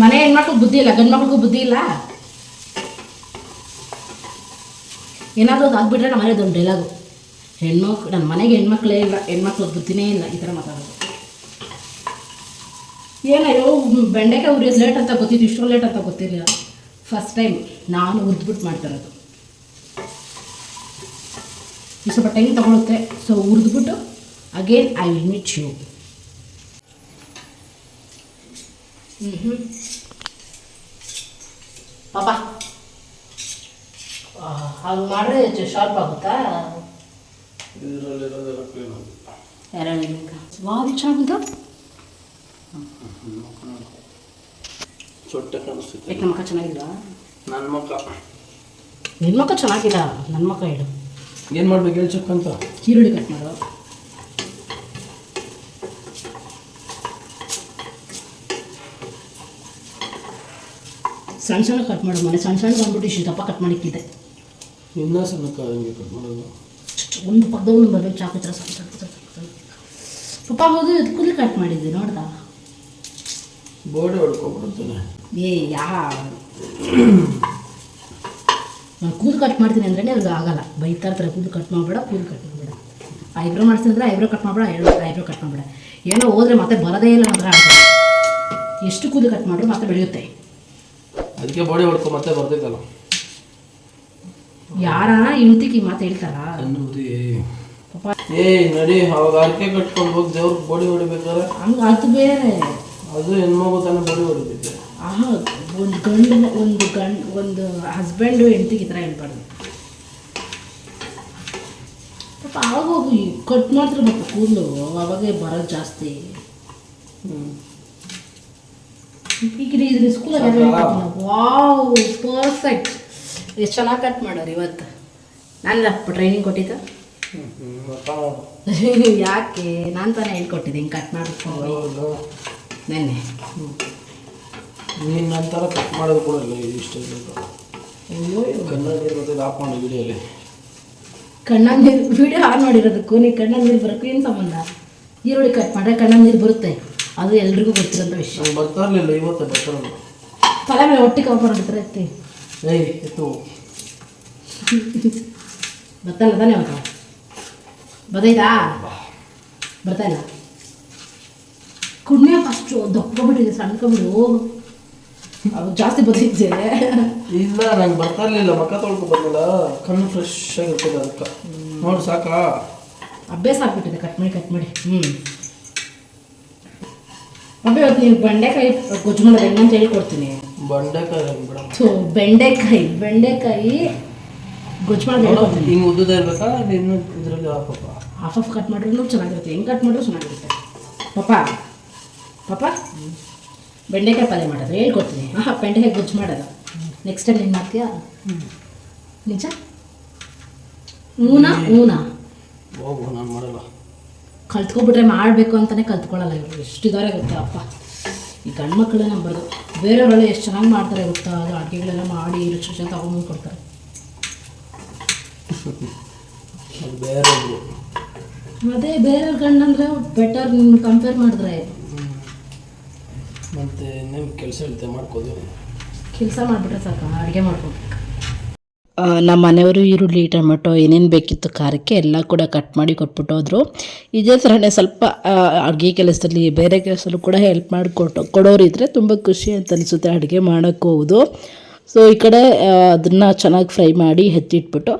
ಮನೆ ಹೆಣ್ಮಕ್ಳಿಗೆ ಬುದ್ಧಿ ಇಲ್ಲ ಗಂಡು ಮಕ್ಳಿಗೂ ಬುದ್ಧಿ ಇಲ್ಲ. ಏನಾದರೂ ಅದು ಆಗ್ಬಿಟ್ರೆ ನಮ್ಮ ಮನೇದು ಒಂದು ಡೈಲಾಗು ಹೆಣ್ಮಕ್ಳು ನನ್ನ ಮನೆಗೆ ಹೆಣ್ಮಕ್ಳೇ ಇಲ್ಲ, ಹೆಣ್ಮಕ್ಳು ಬುದ್ಧಿನೇ ಇಲ್ಲ ಈ ಥರ ಮಾತಾಡೋದು. ಏನಯ್ಯೋ ಬೆಂಡೆಕಾಯಿ ಉರಿಯೋದು ಲೇಟ್ ಅಂತ ಗೊತ್ತಿತ್ತು, ಇಷ್ಟೊಂದು ಲೇಟ್ ಅಂತ ಗೊತ್ತಿರಲಿಲ್ಲ. ಫಸ್ಟ್ ಟೈಮ್ ನಾನು ಹುರಿದ್ಬಿಟ್ಟು ಮಾಡ್ತಿರೋದು ಸ್ವಲ್ಪ ಟೈಮ್ ತಗೊಳುತ್ತೆ so ಹುರಿದ್ಬಿಟ್ಟು again I will meet you ಹ್ಞೂ ಪಾಪ. ಹಾಗೆ ಮಾಡಿದ್ರೆ ಶಾರ್ಪ್ ಆಗುತ್ತಾ? ಇದರಲ್ಲಿರೋದೆಲ್ಲ ಕ್ಲೀನ್ ನಮ್ಮ ಮಕ್ಕ ಚೆನ್ನಾಗಿಲ್ಲ ನನ್ನ ನಿನ್ನ ಹೇಳು ಏನು ಮಾಡ್ಬೇಕು ಹೇಳಿ ಚೆಕ್ ಅಂತ ಈರುಳ್ಳಿ ಕಟ್ ಮಾಡು ಸಣ್ಣ ಸಣ್ಣ ಕಟ್ ಮಾಡು ಮನೆ, ಸಣ್ಣ ಸಣ್ಣ ಬಂದ್ಬಿಟ್ಟು ಇಷ್ಟು ದಪ್ಪ ಕಟ್ ಮಾಡಿಕ್ಕಿದೆ. ಇನ್ನೂ ಸಣ್ಣ ಕಟ್ ಮಾಡೋದು? ಒಂದು ಪಕ್ಕದ ಒಂದು ಬರಬೇಕು ಚಾಕು ಥರ ಸಣ್ಣ ಸಣ್ಣ ಸಣ್ಣ. ಪಪ್ಪ ಹೌದು ಇದು ಕೂದಲು ಕಟ್ ಮಾಡಿದ್ದೆ ನೋಡ್ದಾ? ಬೋರ್ಡೆ ಹೊಡ್ಕೊಬಿಡ್ತಾನೆ ಏ ಯಾ ನಾನು ಕೂದಲು ಕಟ್ ಮಾಡ್ತೀನಿ ಅಂದ್ರೆ ಅದು ಆಗಲ್ಲ. ಬೈತಾ ಇರ್ತಾರೆ ಕೂದಲು ಕಟ್ ಮಾಡಬೇಡ ಕೂದಲು ಕಟ್ ಮಾಡಬೇಡ. ಐಬ್ರೋ ಅಂದ್ರೆ ಐಬ್ರೋ ಕಟ್ ಮಾಡಬೇಡ ಐಬ್ರೋ ಕಟ್ ಮಾಡಬೇಡ. ಏನೋ ಹೋದ್ರೆ ಮತ್ತೆ ಬರೋದೇ ಇಲ್ಲ ಅಂದ್ರೆ ಆಗ್ತದೆ ಎಷ್ಟು ಕೂದಲು ಕಟ್ ಮಾಡಿದ್ರು ಮತ್ತೆ ಬೆಳೆಯುತ್ತೆ. ಅದಕ್ಕೆ ಬಾಡಿ ಹೊಡ್ಕೊ ಮತ್ತೆ ಬರ್ತೈತಲ್ಲ ಯಾರ ಈ ಮಾತು ಹೇಳ್ತಾರಾ? ಅನ್ನೋದು. ಏ ನಡಿ ಅವಾಗ ಅರ್ಕೆ ಕಟ್ಕೊಂಡು ಹೋಗಿ ದೇವ್ರಿಗೆ ಬೋಡಿ ಹೊಡಿಬೇಕಾದ್ರೆ? ಹಂಗೆ ಅದು ಬೇರೆ. ಅದು ಹೆಣ್ಮಗು ತಾನೇ ಬೋಡಿ ಹೊಡಿಬೇಕು. ಆಹ ಒಂದು ಗಂಡು ಒಂದು ಗಂಡು ಒಂದು ಹಸ್ಬೆಂಡು ಹೆಂಡತಿಗೆ ಈ ಥರ ಹೇಳ್ಬಾರ್ದು. ಪಾಪ ಆವಾಗ ಹೋಗಿ ಕಟ್ ಮಾಡ್ತಿರ್ಬೇಕು ಕೂದಲು ಅವಾಗೇ ಬರೋದು ಜಾಸ್ತಿ. ಈಗ ಇದ್ರ ಸ್ಕೂಲಾಗ ವಾವ್ ಪರ್ಫೆಕ್ಟ್ ಎಷ್ಟು ಚೆನ್ನಾಗಿ ಕಟ್ ಮಾಡೋರು ಇವತ್ತು? ನಾನು ಟ್ರೈನಿಂಗ್ ಕೊಟ್ಟಿದ್ದ. ಯಾಕೆ? ನಾನು ತಾನೇ ಹೇಳ್ಕೊಟ್ಟಿದ್ದೆ ಹಿಂಗೆ ಕಟ್ ಮಾಡ್ಕೊಂಡು ನೆನ್ನೆ. ನೀನು ನಂತರ ಕಟ್ ಮಾಡೋದು ಕೂಡ ಇಲ್ಲ ಇಷ್ಟು ಬರ್ತೈತೆ ಆಫ್ ಮಾಡಿ ವಿಡಿಯೋಲಿ. ಕಣ್ಣಲ್ಲಿ ನೀರು ವಿಡಿಯೋ ಆನ್ ಮಾಡಿರೋದಕ್ಕೂ ನೀ ಕಣ್ಣಲ್ಲಿ ನೀರು ಬರೋಕ್ಕೂ ಏನು ಸಂಬಂಧ? ಈರುಳ್ಳಿ ಕಟ್ ಮಾಡಿದ್ರೆ ಕಣ್ಣಲ್ಲಿ ನೀರು ಬರುತ್ತೆ. ಅದು ಎಲ್ರಿಗೂ ಗೊತ್ತಿರೋಂಥ ವಿಷಯ. ನಂಗೆ ಇವತ್ತು ಇರಲಿಲ್ಲ ಇವತ್ತೇ ಬರ್ತಾರಲ್ಲ ತಲೆ ಮೇಲೆ ಒಟ್ಟಿಗೆ ಕವರ್ ಮಾಡಿದ್ರೆ ಏಯ್ ಎತ್ತು ಬತ್ತಲ್ಲ ತಾನೇ ಅವಾಗ ಬದೈದಾ ಬರ್ತಾ ಇಲ್ಲ ಕುಣ್ಯ ಅಷ್ಟು ದೊಕ್ಕೊಬಿಟ್ಟಿದೆ ಸಣ್ಕೊಂಬಿಡು ಅದು ಜಾಸ್ತಿ ಬದೈತೆ ಇಲ್ಲ ನಂಗೆ ಬರ್ತಾ ಇರಲಿಲ್ಲ ಮಕ್ಕ ತೊಳ್ಕೊ ಬಂದಿಲ್ಲ ಕಣ್ಣು ಫ್ರೆಶ್ ಆಗಿರ್ತದೆ ಅದಕ್ಕೆ ನೋಡಿ ಸಾಕಾ ಅಭ್ಯಾಸ ಆಗ್ಬಿಟ್ಟಿದೆ ಕಟ್ ಮಾಡಿ ಕಟ್ ಮಾಡಿ ಹ್ಞೂ ಅಬ್ಬ ಇವತ್ತು ನೀನು ಬೆಂಡೆಕಾಯಿ ಗೊಜ್ಜು ಮಾಡೋದು ಹೆಂಗಂತ ಹೇಳಿ ಬಿಡ ಸೊ ಬೆಂಡೆಕಾಯಿ ಬೆಂಡೆಕಾಯಿ ಗೊಜ್ಜು ಮಾಡಿ ಹಿಂಗೆ ಉದ್ದದ ಇರ್ಬೇಕಾ? ಇನ್ನು ಇದರಲ್ಲಿ ಹಾಕಪ್ಪ ಹಾಫ್ ಆಫ್ ಕಟ್ ಮಾಡಿದ್ರು ಚೆನ್ನಾಗಿರುತ್ತೆ. ಹೆಂಗೆ ಕಟ್ ಮಾಡಿದ್ರು ಚೆನ್ನಾಗಿರುತ್ತೆ. ಪಾಪ ಪಾಪ ಬೆಂಡೆಕಾಯಿ ಪಲ್ಯ ಮಾಡೋದು. ಹೇಳ್ಕೊಡ್ತೀನಿ. ಹಾಂ ಬೆಂಡೆಕಾಯಿ ಗೊಜ್ಜು ಮಾಡೋದು. ನೆಕ್ಸ್ಟ್ ಟೈಮ್ ಏನು ಮಾಡ್ತೀಯಾ? ನಿಜ? ಹೂನಾ ಹೂನಾ ಹೋಗು ನಾನು ಮಾಡಲ್ಲ. ಕಲ್ತ್ಕೊಬಿಟ್ರೆ ಮಾಡಬೇಕು ಅಂತಲೇ ಕಲ್ತ್ಕೊಳ್ಳಲ್ಲ ಇವರು. ಎಷ್ಟಿದ್ದಾರೆ ಗೊತ್ತಾ ಅಪ್ಪ. ಈ ಗಂಡು ಮಕ್ಕಳೇ ನಂಬರ್ದು ಬೇರೆಯವರೆಲ್ಲ ಎಷ್ಟು ಚೆನ್ನಾಗಿ ಮಾಡ್ತಾರೆ ಗೊತ್ತಾ? ಅದು ಅಡುಗೆಗಳೆಲ್ಲ ಮಾಡಿ ರುಚಿ ತಗೊಂಬಂದು ಕೊಡ್ತಾರೆ ಅದೇ ಬೇರೆಯವ್ರ ಗಂಡಂದ್ರೆ ಬೆಟರ್ ಕಂಪೇರ್ ಮಾಡಿದ್ರೆ. ಮತ್ತೆ ಇನ್ನೇನು ಕೆಲಸ ಇರುತ್ತೆ ಮಾಡ್ಕೋದು ಕೆಲಸ ಮಾಡಿಬಿಟ್ರೆ ಸಾಕು ಅಡುಗೆ ಮಾಡ್ಕೊಬೇಕು ನಮ್ಮ ಮನೆಯವರು ಈರುಳ್ಳಿ ಟೊಮೆಟೊ ಏನೇನು ಬೇಕಿತ್ತು ಖಾರಕ್ಕೆ ಎಲ್ಲ ಕೂಡ ಕಟ್ ಮಾಡಿ ಕೊಟ್ಬಿಟ್ಟು ಹೋದರು. ಇದೇ ಥರನೇ ಸ್ವಲ್ಪ ಅಡುಗೆ ಕೆಲಸದಲ್ಲಿ ಬೇರೆ ಕೆಲಸದಲ್ಲೂ ಕೂಡ ಹೆಲ್ಪ್ ಮಾಡಿ ಕೊಟ್ಟು, ಕೊಡೋರು ಇದ್ದರೆ ತುಂಬ ಖುಷಿ ಅಂತ ಅನಿಸುತ್ತೆ ಅಡುಗೆ ಮಾಡೋಕ್ಕೆ ಹೋಗೋದು. ಸೊ ಈ ಕಡೆ ಅದನ್ನು ಚೆನ್ನಾಗಿ ಫ್ರೈ ಮಾಡಿ ಹೆಚ್ಚಿಟ್ಬಿಟ್ಟು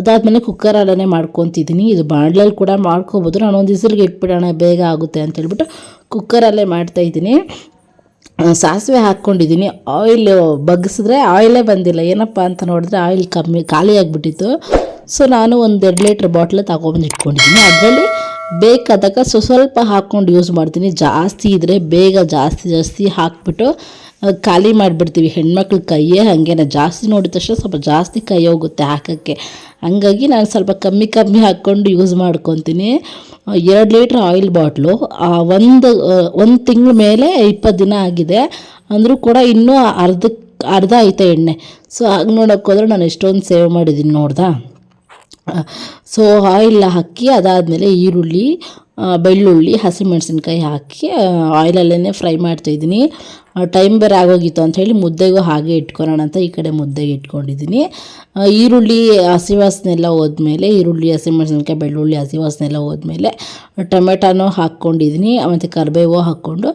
ಅದಾದಮೇಲೆ ಕುಕ್ಕರಲ್ಲೇ ಮಾಡ್ಕೊತಿದ್ದೀನಿ ಇದು ಬಾಣಲೆಯಲ್ಲಿ ಕೂಡ ಮಾಡ್ಕೊಬೋದು. ನಾನು ಒಂದು ಹೆಸರಿಗೆ ಇಟ್ಬಿಡೋಣ, ಬೇಗ ಆಗುತ್ತೆ ಅಂತ ಹೇಳ್ಬಿಟ್ಟು ಕುಕ್ಕರಲ್ಲೇ ಮಾಡ್ತಾಯಿದ್ದೀನಿ ಸಾಸಿವೆ ಹಾಕ್ಕೊಂಡಿದ್ದೀನಿ. ಆಯಿಲ್ ಬಗ್ಸಿದ್ರೆ ಆಯಿಲೇ ಬಂದಿಲ್ಲ. ಏನಪ್ಪ ಅಂತ ನೋಡಿದ್ರೆ ಆಯಿಲ್ ಕಮ್ಮಿ, ಖಾಲಿ ಆಗಿಬಿಟ್ಟಿತ್ತು. ಸೊ ನಾನು ಒಂದು ಎರಡು ಲೀಟ್ರ್ ಬಾಟ್ಲ್ ತಗೊಬಂದು ಇಟ್ಕೊಂಡಿದ್ದೀನಿ. ಅದರಲ್ಲಿ ಬೇಕಾದಾಗ ಸ್ವಸ್ವಲ್ಪ ಹಾಕ್ಕೊಂಡು ಯೂಸ್ ಮಾಡ್ತೀನಿ. ಜಾಸ್ತಿ ಇದ್ದರೆ ಬೇಗ ಜಾಸ್ತಿ ಜಾಸ್ತಿ ಹಾಕ್ಬಿಟ್ಟು ಖಾಲಿ ಮಾಡಿಬಿಡ್ತೀವಿ. ಹೆಣ್ಮಕ್ಳು ಕೈಯೇ ಹಾಗೇನೆ. ಜಾಸ್ತಿ ನೋಡಿದ ತಕ್ಷಣ ಸ್ವಲ್ಪ ಜಾಸ್ತಿ ಕೈ ಹೋಗುತ್ತೆ ಹಾಕೋಕ್ಕೆ. ಹಂಗಾಗಿ ನಾನು ಸ್ವಲ್ಪ ಕಮ್ಮಿ ಕಮ್ಮಿ ಹಾಕ್ಕೊಂಡು ಯೂಸ್ ಮಾಡ್ಕೊತೀನಿ. ಎರಡು ಲೀಟ್ರ್ ಆಯಿಲ್ ಬಾಟ್ಲು ಒಂದು ಒಂದು ತಿಂಗಳ ಮೇಲೆ ಇಪ್ಪತ್ತು ದಿನ ಆಗಿದೆ. ಅಂದರೂ ಕೂಡ ಇನ್ನೂ ಅರ್ಧಕ್ಕೆ ಅರ್ಧ ಐತೆ ಎಣ್ಣೆ. ಸೊ ಹಾಗೆ ನೋಡೋಕ್ಕೋದ್ರೆ ನಾನು ಎಷ್ಟೊಂದು ಸೇವ್ ಮಾಡಿದ್ದೀನಿ ನೋಡ್ದಾ? ಸೊ ಆಯಿಲ್ ಹಾಕಿ ಅದಾದಮೇಲೆ ಈರುಳ್ಳಿ ಬೆಳ್ಳುಳ್ಳಿ, ಹಸಿಮೆಣಸಿನ್ಕಾಯಿ ಹಾಕಿ ಆಯಿಲಲ್ಲೇ ಫ್ರೈ ಮಾಡ್ತಾಯಿದ್ದೀನಿ ಟೈಮ್ ಬೇರೆ ಆಗೋಗಿತ್ತು ಅಂಥೇಳಿ ಮುದ್ದೆಗೂ ಹಾಗೆ ಇಟ್ಕೊಳ್ಳೋಣ ಅಂತ ಈ ಕಡೆ ಮುದ್ದೆಗೆ ಇಟ್ಕೊಂಡಿದ್ದೀನಿ. ಈರುಳ್ಳಿ ಹಸಿ ಹೋದ್ಮೇಲೆ, ಈರುಳ್ಳಿ, ಹಸಿಮೆಣಸಿನ್ಕಾಯಿ, ಬೆಳ್ಳುಳ್ಳಿ ಹಸಿ ಹೋದ್ಮೇಲೆ ಟೊಮೆಟೊನೂ ಹಾಕ್ಕೊಂಡಿದ್ದೀನಿ ಮತ್ತು ಕರಿಬೇವು ಹಾಕ್ಕೊಂಡು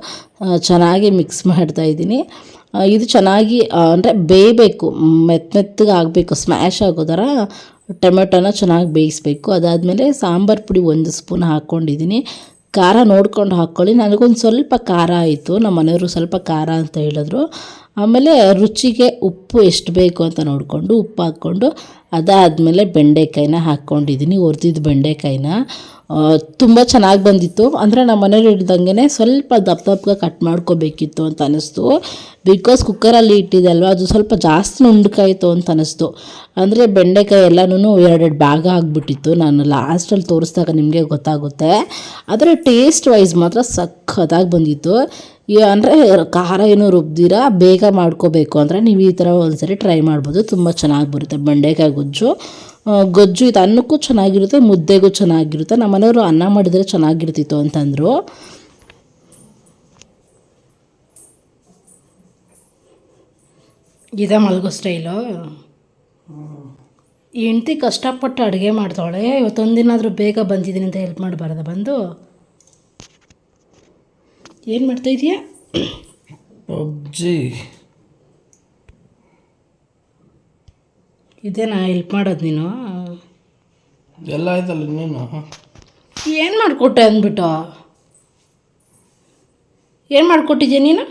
ಚೆನ್ನಾಗಿ ಮಿಕ್ಸ್ ಮಾಡ್ತಾಯಿದ್ದೀನಿ ಇದು ಚೆನ್ನಾಗಿ ಅಂದರೆ ಬೇಯಬೇಕು, ಮೆತ್ತ ಮೆತ್ತಗೆ ಆಗಬೇಕು ಸ್ಮ್ಯಾಶ್ ಆಗೋ ಥರ ಟೊಮೆಟೊನ ಚೆನ್ನಾಗಿ ಬೇಯಿಸ್ಬೇಕು. ಅದಾದಮೇಲೆ ಸಾಂಬಾರು ಪುಡಿ ಒಂದು ಸ್ಪೂನ್ ಹಾಕ್ಕೊಂಡಿದ್ದೀನಿ. ಖಾರ ನೋಡ್ಕೊಂಡು ಹಾಕ್ಕೊಳ್ಳಿ ನನಗೊಂದು ಸ್ವಲ್ಪ ಖಾರ ಆಯಿತು. ನಮ್ಮ ಮನೆಯವರು ಸ್ವಲ್ಪ ಖಾರ ಅಂತ ಹೇಳಿದ್ರು. ಆಮೇಲೆ ರುಚಿಗೆ ಉಪ್ಪು ಎಷ್ಟು ಬೇಕು ಅಂತ ನೋಡಿಕೊಂಡು ಉಪ್ಪು ಹಾಕ್ಕೊಂಡು ಅದಾದಮೇಲೆ ಬೆಂಡೆಕಾಯಿನ ಹಾಕ್ಕೊಂಡಿದ್ದೀನಿ ಹುರಿದಿದ್ದು ಬೆಂಡೆಕಾಯಿನ. ತುಂಬ ಚೆನ್ನಾಗಿ ಬಂದಿತ್ತು. ಅಂದರೆ ನಮ್ಮ ಮನೇಲಿ ಹಿಡ್ದಂಗೆ ಸ್ವಲ್ಪ ದಪ್ಪ ದಪ್ಪಗೆ ಕಟ್ ಮಾಡ್ಕೋಬೇಕಿತ್ತು ಅಂತ ಅನ್ನಿಸ್ತು ಬಿಕಾಸ್ ಕುಕ್ಕರಲ್ಲಿ ಇಟ್ಟಿದೆ ಅಲ್ವಾ ಅದು ಸ್ವಲ್ಪ ಜಾಸ್ತಿ ನುಂಡ್ಕಾಯಿತು ಅಂತ ಅನ್ನಿಸ್ತು ಅಂದರೆ ಬೆಂಡೆಕಾಯಿ ಎಲ್ಲನೂ ಎರಡೆರಡು ಭಾಗ ಆಗಿಬಿಟ್ಟಿತ್ತು. ನಾನು ಲಾಸ್ಟಲ್ಲಿ ತೋರಿಸಿದಾಗ ನಿಮಗೆ ಗೊತ್ತಾಗುತ್ತೆ. ಆದರೆ ಟೇಸ್ಟ್ ವೈಸ್ ಮಾತ್ರ ಸಖತ್ತಾಗಿ ಬಂದಿತ್ತು. ಅಂದರೆ ಖಾರ ಏನು ರುಬ್ದಿರ, ಬೇಗ ಮಾಡ್ಕೋಬೇಕು. ಅಂದರೆ ನೀವು ಈ ಥರ ಒಂದ್ಸರಿ ಟ್ರೈ ಮಾಡ್ಬೋದು. ತುಂಬ ಚೆನ್ನಾಗಿ ಬರುತ್ತೆ ಬಂಡೆಕಾಯಿ ಗೊಜ್ಜು. ಗೊಜ್ಜು ಇದು ಅನ್ನಕ್ಕೂ ಚೆನ್ನಾಗಿರುತ್ತೆ, ಮುದ್ದೆಗೂ ಚೆನ್ನಾಗಿರುತ್ತೆ. ನಮ್ಮ ಮನೆಯವರು ಅನ್ನ ಮಾಡಿದರೆ ಚೆನ್ನಾಗಿರ್ತಿತ್ತು ಅಂತಂದರು. ಇದ ಮಲ್ಗೋ ಸ್ಟೈಲು ಹೆಂಡ್ತಿ ಕಷ್ಟಪಟ್ಟು ಅಡುಗೆ ಮಾಡ್ತಾಳೆ ಇವತ್ತೊಂದಿನಾದರೂ ದಿನ ಬೇಗ ಬಂದಿದ್ದೀನಿ ಅಂತ ಹೆಲ್ಪ್ ಮಾಡಬಾರ್ದ ಬಂದು? ಏನು ಮಾಡ್ತಾಯಿದ್ಯಾ ಪಬ್ಜಿ. ಇದೇನಾ ಹೆಲ್ಪ್ ಮಾಡೋದು ನೀನು? ಎಲ್ಲ ಆಯ್ತಲ್ಲ ನೀನು ಏನು ಮಾಡಿಕೊಟ್ಟೆ ಅಂದ್ಬಿಟ್ಟು? ಏನು ಮಾಡಿಕೊಟ್ಟಿದ್ಯಾ ನೀನು?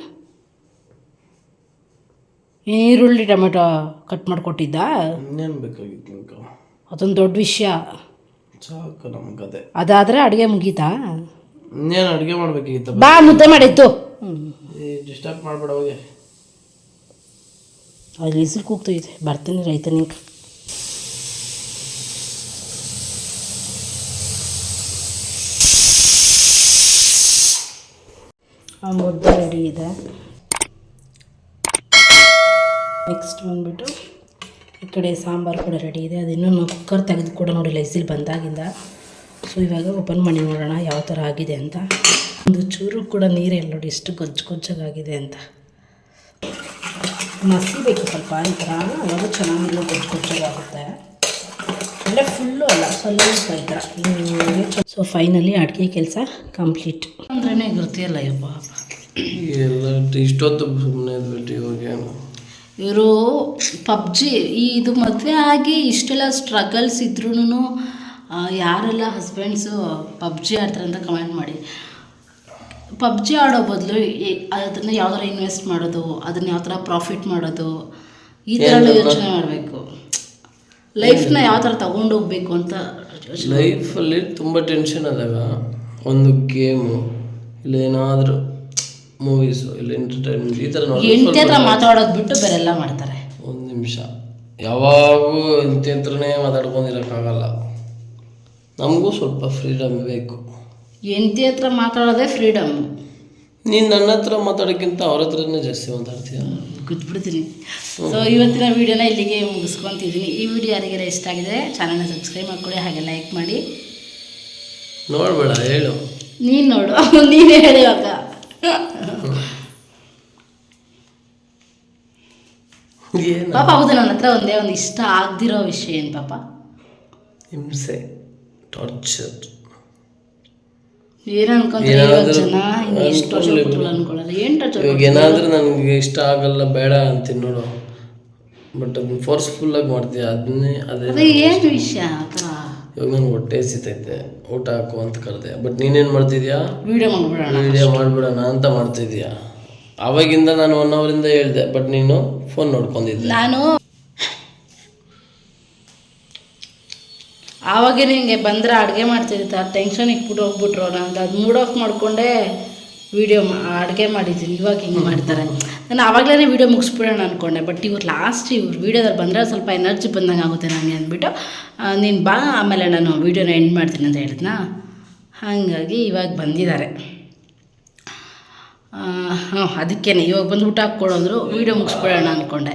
ಈರುಳ್ಳಿ ಟೊಮೆಟೊ ಕಟ್ ಮಾಡಿಕೊಟ್ಟಿದ್ದ? ಇನ್ನೇನು ಬೇಕಾಗಿತ್ತು ನಿಮ್ಗೆ ಅದೊಂದು ದೊಡ್ಡ ವಿಷಯ. ಸಾಕು ನಮ್ಗೆ ಅದೇ ಅದಾದರೆ ಅಡುಗೆ ಮುಗೀತಾ? ಇನ್ನೇನು ಅಡುಗೆ ಮಾಡಬೇಕಾಗಿತ್ತು ಬಾ ಮುದ್ದೆ ಮಾಡಿತ್ತು ಡಿಸ್ಟರ್ಬ್ ಮಾಡಬೇಡ ಹೋಗಿ. ಅಲ್ಲಿ ಹೆಸರು ಕೂಗ್ತೈತೆ ಬರ್ತೀನಿ ರೈತ ನಿಂಗೆ ಆ ಮುದ್ದೆ ರೆಡಿ ಇದೆ. ನೆಕ್ಸ್ಟ್ ಬಂದ್ಬಿಟ್ಟು ಈ ಕಡೆ ಸಾಂಬಾರು ಕೂಡ ರೆಡಿ ಇದೆ. ಅದಿನ್ನೂ ಕುಕ್ಕರ್ ತೆಗೆದು ಕೂಡ ನೋಡಿಲ್ಲ ಇಸಿಲ್ ಬಂದಾಗಿಂದ. ಸೊ ಇವಾಗ ಓಪನ್ ಮಾಡಿ ನೋಡೋಣ ಯಾವ ಥರ ಆಗಿದೆ ಅಂತ. ಒಂದು ಚೂರು ಕೂಡ ನೀರಿಲ್ಲ ನೋಡಿ ಎಷ್ಟು ಗೊಜ್ಜು ಗೊಜ್ಜಾಗಿದೆ ಅಂತ. ಮಸಿಬೇಕು ಸ್ವಲ್ಪ ಈ ಥರ ಅವಾಗ ಚೆನ್ನಾಗಿಲ್ಲ ಗೊಜ್ಜು ಗೊಜ್ಜಾಗುತ್ತೆ ಅಂದರೆ ಫುಲ್ಲು ಅಲ್ಲ ಸ್ವಲ್ಪ ಈ ಥರ ಸೊ ಫೈನಲಿ ಅಡುಗೆ ಕೆಲಸ ಕಂಪ್ಲೀಟ್ ಅಂದ್ರೆ ಗೊತ್ತಿಲ್ಲ ಯಪ್ಪ. ಎಲ್ಲ ಇಷ್ಟೊತ್ತು ಸುಮ್ಮನೆ ಬಿಟ್ಟು ಇವರು ಪಬ್ಜಿ ಇದು ಮದುವೆ ಆಗಿ ಇಷ್ಟೆಲ್ಲ ಸ್ಟ್ರಗಲ್ಸ್ ಇದ್ರೂ ಯಾರೆಲ್ಲ ಹಸ್ಬೆಂಡ್ಸು ಪಬ್ಜಿ ಆಡ್ತಾರೆ ಅಂತ ಕಮೆಂಟ್ ಮಾಡಿ. ಪಬ್ಜಿ ಆಡೋ ಬದಲು ಅದನ್ನು ಯಾವ ಥರ ಇನ್ವೆಸ್ಟ್ ಮಾಡೋದು ಅದನ್ನು ಯಾವ ಥರ ಪ್ರಾಫಿಟ್ ಮಾಡೋದು ಈ ಥರ ಯೋಚನೆ ಮಾಡಬೇಕು. ಲೈಫ್ನ ಯಾವ ಥರ ತಗೊಂಡು ಹೋಗ್ಬೇಕು ಅಂತ ಲೈಫಲ್ಲಿ ತುಂಬ ಟೆನ್ಷನ್ ಆದಾಗ ಒಂದು ಗೇಮು ಇಲ್ಲ ಏನಾದರೂ ಮೂವೀಸು ಇಲ್ಲ ಎಂಟರ್ಟೈನ್ಮೆಂಟ್ ಈ ಥರ ಹೆಂಡತಿ ಹತ್ರ ಮಾತಾಡೋದು ಬಿಟ್ಟು ಬೇರೆಲ್ಲ ಮಾಡ್ತಾರೆ. ಒಂದು ನಿಮಿಷ. ಯಾವಾಗೂ ಇಂಥ ಹತ್ರನೇ ಮಾತಾಡ್ಕೊಂಡಿರೋಕ್ಕಾಗಲ್ಲ. ನಮಗೂ ಸ್ವಲ್ಪ ಫ್ರೀಡಮ್ ಬೇಕು. ಹೆಂಡತಿ ಹತ್ರ ಮಾತಾಡೋದೇ ಫ್ರೀಡಮ್ ನೀನು ನನ್ನ ಹತ್ರ ಮಾತಾಡೋಕ್ಕಿಂತ ಅವ್ರ ಹತ್ರನೇ ಜಾಸ್ತಿ ಮಾತಾಡ್ತೀಯ? ಗೊತ್ಬಿಡ್ತೀನಿ ಸೊ ಇವತ್ತಿನ ವೀಡಿಯೋನ ಇಲ್ಲಿಗೆ ಮುಗಿಸ್ಕೊತಿದ್ದೀನಿ. ಈ ವಿಡಿಯೋ ಯಾರಿಗೆಲ್ಲ ಇಷ್ಟ ಆಗಿದೆ ಚಾನಲ್ನ ಸಬ್ಸ್ಕ್ರೈಬ್ ಮಾಡ್ಕೊಳ್ಳಿ ಹಾಗೆ ಲೈಕ್ ಮಾಡಿ. ನೋಡಬೇಡ ಹೇಳು. ನೀನು ನೋಡು ನೀನೇ ಹೇಳಿ ಅಕ್ಕ ಪಾಪ ಹೌದು ನನ್ನ ಹತ್ರ ಒಂದೇ ಒಂದು ಇಷ್ಟ ಆಗ್ದಿರೋ ವಿಷಯ ಏನು ಪಾಪ? ಹಿಂಸೆ. ಟಾರ್ಚರ್ ಏನಾದ್ರೂ ನನ್ಗೆ ಇಷ್ಟ ಆಗಲ್ಲ ಬೇಡ ಅಂತೀನಿ ನೋಡು. ಬಟ್ ಅದನ್ನ ಫೋರ್ಸ್ಫುಲ್ಲಾಗಿ ಮಾಡ್ತೀಯ ಅದನ್ನೇ ಅದೇ ಏನು ವಿಷಯ ಇವಾಗ ನನ್ಗೆ ಹೊಟ್ಟೆ ಸಿತೈತೆ ಊಟ ಹಾಕು ಅಂತ ಕರೆದೆ. ಬಟ್ ನೀನೇನು ಮಾಡ್ತಿದ್ಯಾ? ವಿಡಿಯೋ ಮಾಡ್ಬಿಡೋಣ ವಿಡಿಯೋ ಮಾಡ್ಬಿಡೋಣ ಅಂತ ಮಾಡ್ತಿದ್ಯಾ? ಆವಾಗಿಂದ ನಾನು ಒನ್ ಅವರಿಂದ ಹೇಳಿದೆ ಬಟ್ ನೀನು ಫೋನ್ ನೋಡ್ಕೊಂಡಿದ್ದೆ. ನಾನು ಆವಾಗೇ ಹಿಂಗೆ ಬಂದರೆ ಅಡುಗೆ ಮಾಡ್ತಿದ್ದೆ ಟೆನ್ಷನ್ ಇಟ್ಬಿಟ್ಟು ಹೋಗ್ಬಿಟ್ರು. ನಾನು ಅದು ಮೂಡ್ ಆಫ್ ಮಾಡಿಕೊಂಡೇ ವೀಡಿಯೋ ಅಡುಗೆ ಮಾಡಿದ್ದೀನಿ. ಇವಾಗ ಹಿಂಗೆ ಮಾಡ್ತಾರೆ. ನಾನು ಆವಾಗಲೇ ವೀಡಿಯೋ ಮುಗಿಸ್ಬಿಡೋಣ ಅಂದ್ಕೊಂಡೆ ಬಟ್ ಇವ್ರು ಲಾಸ್ಟ್ ಇವ್ರು ವೀಡಿಯೋದಲ್ಲಿ ಬಂದರೆ ಸ್ವಲ್ಪ ಎನರ್ಜಿ ಬಂದಂಗೆ ಆಗುತ್ತೆ ನನಗೆ ಅಂದ್ಬಿಟ್ಟು ನೀನು ಬಾ, ಆಮೇಲೆ ನಾನು ವೀಡಿಯೋನ ಎಂಡ್ ಮಾಡ್ತೀನಿ ಅಂತ ಹೇಳಿದ್ನಾ. ಹಾಗಾಗಿ ಇವಾಗ ಬಂದಿದ್ದಾರೆ. ಹಾಂ ಅದಕ್ಕೇನೆ ಇವಾಗ ಬಂದು ಊಟ ಹಾಕ್ಕೊಡೋದ್ರು ವೀಡಿಯೋ ಮುಗಿಸ್ಬಿಡೋಣ ಅಂದ್ಕೊಂಡೆ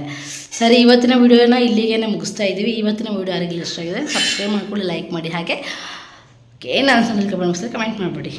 ಸರಿ, ಇವತ್ತಿನ ವಿಡಿಯೋನ ಇಲ್ಲಿಗೇ ಮುಗಿಸ್ತಾ ಇದ್ದೀವಿ. ಇವತ್ತಿನ ವಿಡಿಯೋ ಯಾರಿಗೆ ಇಷ್ಟ ಆಗಿದೆ ಸಬ್ಸ್ಕ್ರೈಬ್ ಮಾಡ್ಕೊಳ್ಳಿ ಲೈಕ್ ಮಾಡಿ ಹಾಗೆ. ಏನು ಅನ್ಸೋದಿಲ್ಲ ಕಮೆಂಟ್ ಮಾಡಿಬಿಡಿ.